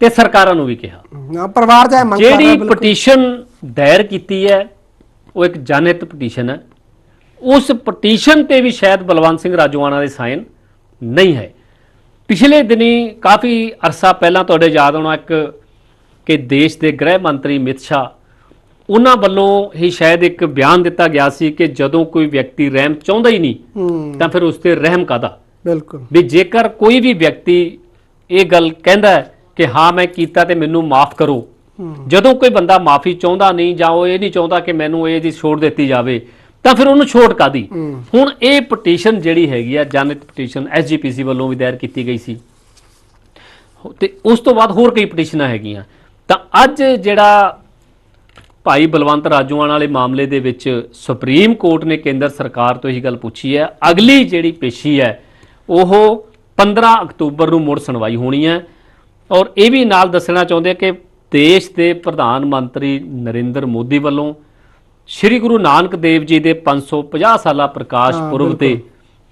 ਤੇ ਸਰਕਾਰਾਂ ਨੂੰ ਵੀ ਕਿਹਾ। ਨਾ ਪਰਿਵਾਰ ਚਾਹੇ ਮੰਗ ਕਰ ਜਿਹੜੀ। ਪਟੀਸ਼ਨ ਦਾਇਰ ਕੀਤੀ ਹੈ ਉਹ ਇੱਕ ਜਨਹਿਤ ਪਟੀਸ਼ਨ ਹੈ। ਉਸ ਪਟੀਸ਼ਨ ਤੇ ਵੀ ਸ਼ਾਇਦ ਬਲਵੰਤ ਸਿੰਘ ਰਾਜੋਆਣਾ ਦੇ ਸਾਈਨ ਨਹੀਂ ਹੈ। ਪਿਛਲੇ ਦਿਨੀ ਕਾਫੀ ਅਰਸਾ ਪਹਿਲਾਂ ਤੁਹਾਡੇ ਯਾਦ ਹੋਣਾ ਇੱਕ ਕਿ ਦੇਸ਼ ਦੇ ਗ੍ਰਹਿ ਮੰਤਰੀ ਅਮਿਤ ਸ਼ਾਹ ਉਹਨਾਂ ਵੱਲੋਂ ਹੀ ਸ਼ਾਇਦ ਇੱਕ ਬਿਆਨ ਦਿੱਤਾ ਗਿਆ ਸੀ ਕਿ ਜਦੋਂ ਕੋਈ ਵਿਅਕਤੀ ਰਹਿਮ ਚਾਹੁੰਦਾ ਹੀ ਨਹੀਂ ਤਾਂ ਫਿਰ ਉਸ ਤੇ ਰਹਿਮ ਕਾਦਾ ਬਿਲਕੁਲ। ਵੀ ਜੇਕਰ ਕੋਈ ਵੀ ਵਿਅਕਤੀ ਇਹ ਗੱਲ ਕਹਿੰਦਾ ਕਿ ਹਾਂ ਮੈਂ ਕੀਤਾ ਤੇ ਮੈਨੂੰ ਮਾਫ ਕਰੋ। ਜਦੋਂ ਕੋਈ ਬੰਦਾ ਮਾਫੀ ਚਾਹੁੰਦਾ ਨਹੀਂ ਜਾਂ ਉਹ ਇਹ ਨਹੀਂ ਚਾਹੁੰਦਾ ਕਿ ਮੈਨੂੰ ਇਹ ਜੀ ਛੋੜ ਦਿੱਤੀ ਜਾਵੇ ਤਾਂ ਫਿਰ ਉਹਨੂੰ ਛੋੜ ਕਾਦੀ ਹੁਣ ਇਹ ਪਟੀਸ਼ਨ ਜਿਹੜੀ ਹੈਗੀ ਆ ਜਨਹਿਤ ਪਟੀਸ਼ਨ ਐਸਜੀਪੀਸੀ ਵੱਲੋਂ ਵੀ ਦਾਇਰ ਕੀਤੀ ਗਈ ਸੀ। ਤੇ ਉਸ ਤੋਂ ਬਾਅਦ ਹੋਰ ਕਈ ਪਟੀਸ਼ਨਾਂ ਹੈਗੀਆਂ। ਤਾਂ ਅੱਜ ਜਿਹੜਾ ਭਾਈ ਬਲਵੰਤ ਰਾਜੂਆਣਾ ਵਾਲੇ ਮਾਮਲੇ ਦੇ ਵਿੱਚ ਸੁਪਰੀਮ ਕੋਰਟ ਨੇ ਕੇਂਦਰ ਸਰਕਾਰ ਤੋਂ ਇਹੀ ਗੱਲ ਪੁੱਛੀ ਹੈ। ਅਗਲੀ ਜਿਹੜੀ ਪੇਸ਼ੀ ਹੈ ਉਹ 15 ਅਕਤੂਬਰ ਨੂੰ ਮੁੜ ਸੁਣਵਾਈ ਹੋਣੀ ਹੈ। ਔਰ ਇਹ ਵੀ ਨਾਲ ਦੱਸਣਾ ਚਾਹੁੰਦੇ ਕਿ ਦੇਸ਼ ਦੇ ਪ੍ਰਧਾਨ ਮੰਤਰੀ ਨਰਿੰਦਰ ਮੋਦੀ ਵੱਲੋਂ ਸ੍ਰੀ ਗੁਰੂ ਨਾਨਕ ਦੇਵ ਜੀ ਦੇ 550 ਸਾਲਾ ਪ੍ਰਕਾਸ਼ ਪੁਰਬ ਤੇ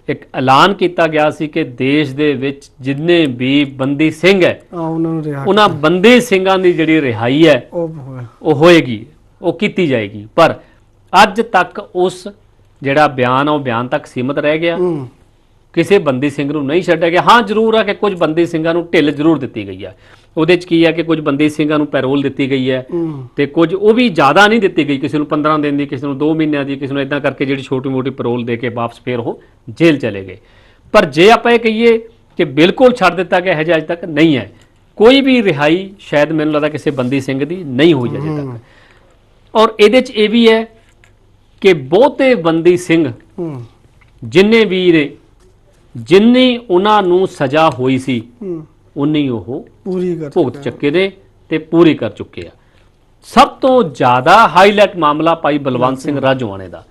ਇੱਕ ਐਲਾਨ ਕੀਤਾ ਗਿਆ ਸੀ ਕਿ ਦੇਸ਼ ਦੇ ਵਿੱਚ ਜਿੰਨੇ ਵੀ ਬੰਦੀ ਸਿੰਘ ਹੈ ਉਹਨਾਂ ਨੂੰ ਰਿਹਾ ਉਹਨਾਂ ਬੰਦੀ ਸਿੰਘਾਂ ਦੀ ਜਿਹੜੀ ਰਿਹਾਈ ਹੈ ਉਹ ਹੋਏਗੀ ਉਹ ਕੀਤੀ ਜਾਏਗੀ। ਪਰ ਅੱਜ ਤੱਕ ਉਸ ਜਿਹੜਾ ਬਿਆਨ ਉਹ ਬਿਆਨ ਤੱਕ ਸੀਮਤ ਰਹਿ ਗਿਆ। ਕਿਸੇ ਬੰਦੀ ਸਿੰਘ ਨੂੰ ਨਹੀਂ ਛੱਡਿਆ ਗਿਆ। ਹਾਂ ਜ਼ਰੂਰ ਆ ਕਿ ਕੁਝ ਬੰਦੀ ਸਿੰਘਾਂ ਨੂੰ ਢਿੱਲ ਜ਼ਰੂਰ ਦਿੱਤੀ ਗਈ ਹੈ। ਉਹਦੇ ਚ ਕੀ ਹੈ ਕਿ ਕੁਝ ਬੰਦੀ ਸਿੰਘਾਂ ਨੂੰ ਪੈਰੋਲ ਦਿੱਤੀ ਗਈ ਹੈ ਤੇ ਕੁਝ ਉਹ ਵੀ ਜ਼ਿਆਦਾ ਨਹੀਂ ਦਿੱਤੀ ਗਈ। ਕਿਸੇ ਨੂੰ 15 ਦਿਨ ਦੀ ਕਿਸੇ ਨੂੰ 2 ਮਹੀਨਿਆਂ ਦੀ ਕਿਸੇ ਨੂੰ ਇਦਾਂ ਕਰਕੇ ਜਿਹੜੀ ਛੋਟੀ ਮੋਟੀ ਪੈਰੋਲ ਦੇ ਕੇ ਵਾਪਸ ਫੇਰ ਉਹ ਜੇਲ੍ਹ ਚਲੇ ਗਏ। ਪਰ ਜੇ ਆਪਾਂ ਇਹ ਕਹੀਏ ਕਿ ਬਿਲਕੁਲ ਛੱਡ ਦਿੱਤਾ ਗਿਆ ਹੈ ਜੇ ਅਜੇ ਤੱਕ ਨਹੀਂ ਹੈ। ਕੋਈ ਵੀ ਰਿਹਾਈ ਸ਼ਾਇਦ ਮੈਨੂੰ ਲੱਗਦਾ ਕਿਸੇ ਬੰਦੀ ਸਿੰਘ ਦੀ ਨਹੀਂ ਹੋਈ ਅਜੇ ਤੱਕ। ਔਰ ਇਹਦੇ ਚ ਇਹ ਵੀ ਹੈ ਕਿ ਬਹੁਤੇ ਬੰਦੀ ਸਿੰਘ ਜਿੰਨੇ ਵੀ ਨੇ ਜਿੰਨੀ ਉਹਨਾਂ ਨੂੰ ਸਜ਼ਾ ਹੋਈ ਸੀ ਉਨੀ ਉਹ ਪੂਰੀ ਕਰ ਭੁਗਤ ਚੁੱਕਾ ਨੇ ਤੇ ਪੂਰੀ ਕਰ ਚੁੱਕੇ ਆ। ਸਭ ਤੋਂ ਜ਼ਿਆਦਾ ਹਾਈਲਾਈਟ ਮਾਮਲਾ ਭਾਈ ਬਲਵੰਤ ਸਿੰਘ ਰਾਜੋਆਣੇ ਦਾ।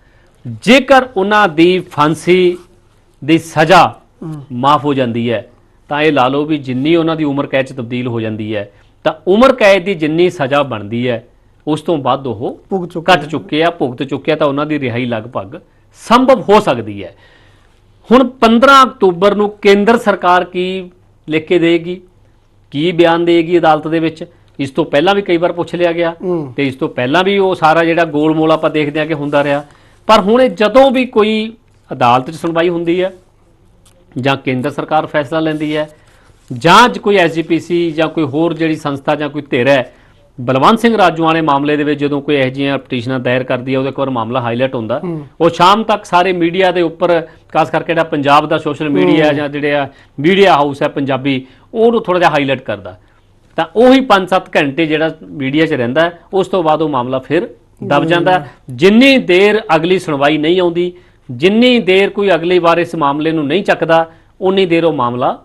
ਜੇਕਰ ਉਹਨਾਂ ਦੀ ਫਾਂਸੀ ਦੀ ਸਜ਼ਾ ਮਾਫ ਹੋ ਜਾਂਦੀ ਹੈ ਤਾਂ ਇਹ ਲਾ ਲਓ ਵੀ ਜਿੰਨੀ ਉਹਨਾਂ ਦੀ ਉਮਰ ਕੈਦ ਚ ਤਬਦੀਲ ਹੋ ਜਾਂਦੀ ਹੈ ਤਾਂ ਉਮਰ ਕੈਦ ਦੀ ਜਿੰਨੀ ਸਜ਼ਾ ਬਣਦੀ ਹੈ ਉਸ ਤੋਂ ਵੱਧ ਉਹ ਕੱਟ ਚੁੱਕੇ ਆ ਭੁਗਤ ਚੁੱਕੇ ਆ ਤਾਂ ਉਹਨਾਂ ਦੀ ਰਿਹਾਈ ਲਗਭਗ ਸੰਭਵ ਹੋ ਸਕਦੀ ਹੈ। ਹੁਣ 15 ਅਕਤੂਬਰ ਨੂੰ ਕੇਂਦਰ ਸਰਕਾਰ ਕੀ ਲਿਖ ਕੇ ਦੇਗੀ ਕੀ ਬਿਆਨ ਦੇਗੀ ਅਦਾਲਤ ਦੇ ਵਿੱਚ? ਇਸ ਤੋਂ ਪਹਿਲਾਂ ਵੀ ਕਈ ਵਾਰ ਪੁੱਛ ਲਿਆ ਗਿਆ ਤੇ ਇਸ ਤੋਂ ਪਹਿਲਾਂ ਵੀ ਉਹ ਸਾਰਾ ਜਿਹੜਾ ਗੋਲਮੋਲ ਆਪਾਂ ਦੇਖਦੇ ਆ ਕਿ ਹੁੰਦਾ ਰਿਹਾ। ਪਰ ਹੁਣ ਇਹ ਜਦੋਂ ਵੀ ਕੋਈ ਅਦਾਲਤ 'ਚ ਸੁਣਵਾਈ ਹੁੰਦੀ ਹੈ ਜਾਂ ਕੇਂਦਰ ਸਰਕਾਰ ਫੈਸਲਾ ਲੈਂਦੀ ਹੈ ਜਾਂ ਕੋਈ ਐਸਜੀਪੀਸੀ ਜਾਂ ਕੋਈ ਹੋਰ ਜਿਹੜੀ ਸੰਸਥਾ ਜਾਂ ਕੋਈ ਧਿਰ ਹੈ ਬਲਵੰਤ ਸਿੰਘ ਰਾਜੂਆਣੇ ਮਾਮਲੇ ਦੇ ਵਿੱਚ ਜਦੋਂ ਕੋਈ ਇਹੋ ਜਿਹੀਆਂ ਪਟੀਸ਼ਨਾਂ ਦਾਇਰ ਕਰਦੀ ਹੈ ਉਹਦੇ ਕੋਲ ਮਾਮਲਾ ਹਾਈਲਾਈਟ ਹੁੰਦਾ। ਉਹ ਸ਼ਾਮ ਤੱਕ ਸਾਰੇ ਮੀਡੀਆ ਦੇ ਉੱਪਰ ਖਾਸ ਕਰਕੇ ਜਿਹੜਾ ਪੰਜਾਬ ਦਾ ਸੋਸ਼ਲ ਮੀਡੀਆ ਜਾਂ ਜਿਹੜੇ ਆ ਮੀਡੀਆ ਹਾਊਸ ਹੈ ਪੰਜਾਬੀ ਉਹਨੂੰ ਥੋੜਾ ਜਿਹਾ ਹਾਈਲਾਈਟ ਕਰਦਾ। ਤਾਂ ਉਹੀ 5-7 ਘੰਟੇ ਜਿਹੜਾ ਮੀਡੀਆ 'ਚ ਰਹਿੰਦਾ ਉਸ ਤੋਂ ਬਾਅਦ ਉਹ ਮਾਮਲਾ ਫਿਰ ਦਬ ਜਾਂਦਾ। ਜਿੰਨੀ ਦੇਰ ਅਗਲੀ ਸੁਣਵਾਈ ਨਹੀਂ ਆਉਂਦੀ ਜਿੰਨੀ ਦੇਰ ਕੋਈ ਅਗਲੀ ਵਾਰ ਇਸ ਮਾਮਲੇ ਨੂੰ ਨਹੀਂ ਚੱਕਦਾ ਉਨੀ ਦੇਰ ਉਹ ਮਾਮਲਾ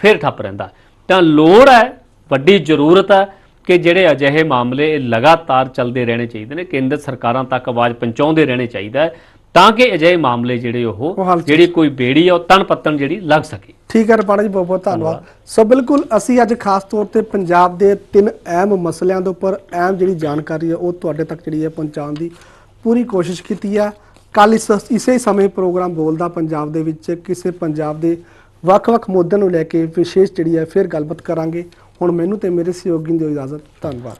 ਫਿਰ ਠੱਪ ਰਹਿੰਦਾ। ਤਾਂ ਲੋੜ ਹੈ ਵੱਡੀ ਜ਼ਰੂਰਤ ਹੈ ਕਿ ਜਿਹੜੇ ਅਜਿਹੇ ਮਾਮਲੇ ਲਗਾਤਾਰ ਚੱਲਦੇ ਰਹਿਣੇ ਚਾਹੀਦੇ ਨੇ ਕੇਂਦਰ ਸਰਕਾਰਾਂ ਤੱਕ ਆਵਾਜ਼ ਪਹੁੰਚਾਉਂਦੇ ਰਹਿਣੇ ਚਾਹੀਦਾ ਹੈ ਤਾਂ ਕਿ ਅਜਿਹੇ ਮਾਮਲੇ ਜਿਹੜੇ ਉਹ ਜਿਹੜੀ ਕੋਈ ਬੇੜੀ ਆ ਉਹ ਤਣ ਪੱਤਣ ਜਿਹੜੀ ਲੱਗ ਸਕੇ। ਠੀਕ ਹੈ ਰਪਾੜਾ ਜੀ ਬਹੁਤ ਬਹੁਤ ਧੰਨਵਾਦ। ਸੋ ਬਿਲਕੁਲ ਅਸੀਂ ਅੱਜ ਖਾਸ ਤੌਰ ਤੇ ਪੰਜਾਬ ਦੇ ਤਿੰਨ ਅਹਿਮ ਮਸਲਿਆਂ ਦੇ ਉੱਪਰ ਅਹਿਮ ਜਿਹੜੀ ਜਾਣਕਾਰੀ ਹੈ ਉਹ ਤੁਹਾਡੇ ਤੱਕ ਜਿਹੜੀ ਹੈ ਪਹੁੰਚਾਉਣ ਦੀ ਪੂਰੀ ਕੋਸ਼ਿਸ਼ ਕੀਤੀ ਹੈ। ਕੱਲ ਇਸ ਇਸੇ ਸਮੇਂ ਪ੍ਰੋਗਰਾਮ ਬੋਲਦਾ ਪੰਜਾਬ ਦੇ ਵਿੱਚ ਕਿਸੇ ਪੰਜਾਬ ਦੇ ਵੱਖ-ਵੱਖ ਮੁੱਦਿਆਂ ਨੂੰ ਲੈ ਕੇ ਵਿਸ਼ੇਸ਼ ਜਿਹੜੀ ਹੈ ਫਿਰ ਗੱਲਬਾਤ ਕਰਾਂਗੇ। ਹੁਣ ਮੈਨੂੰ ਤੇ ਮੇਰੇ ਸਹਿਯੋਗੀ ਨੂੰ ਦਿਓ ਇਜਾਜ਼ਤ ਧੰਨਵਾਦ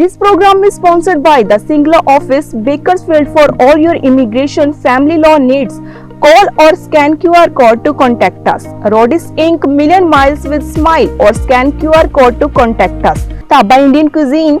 This program is sponsored by the Singla office, Bakersfield for all your immigration family law needs. Call or scan QR code to contact us. Rodis Inc. Million Miles with Smile or scan QR code to contact us. Taba Indian Cuisine,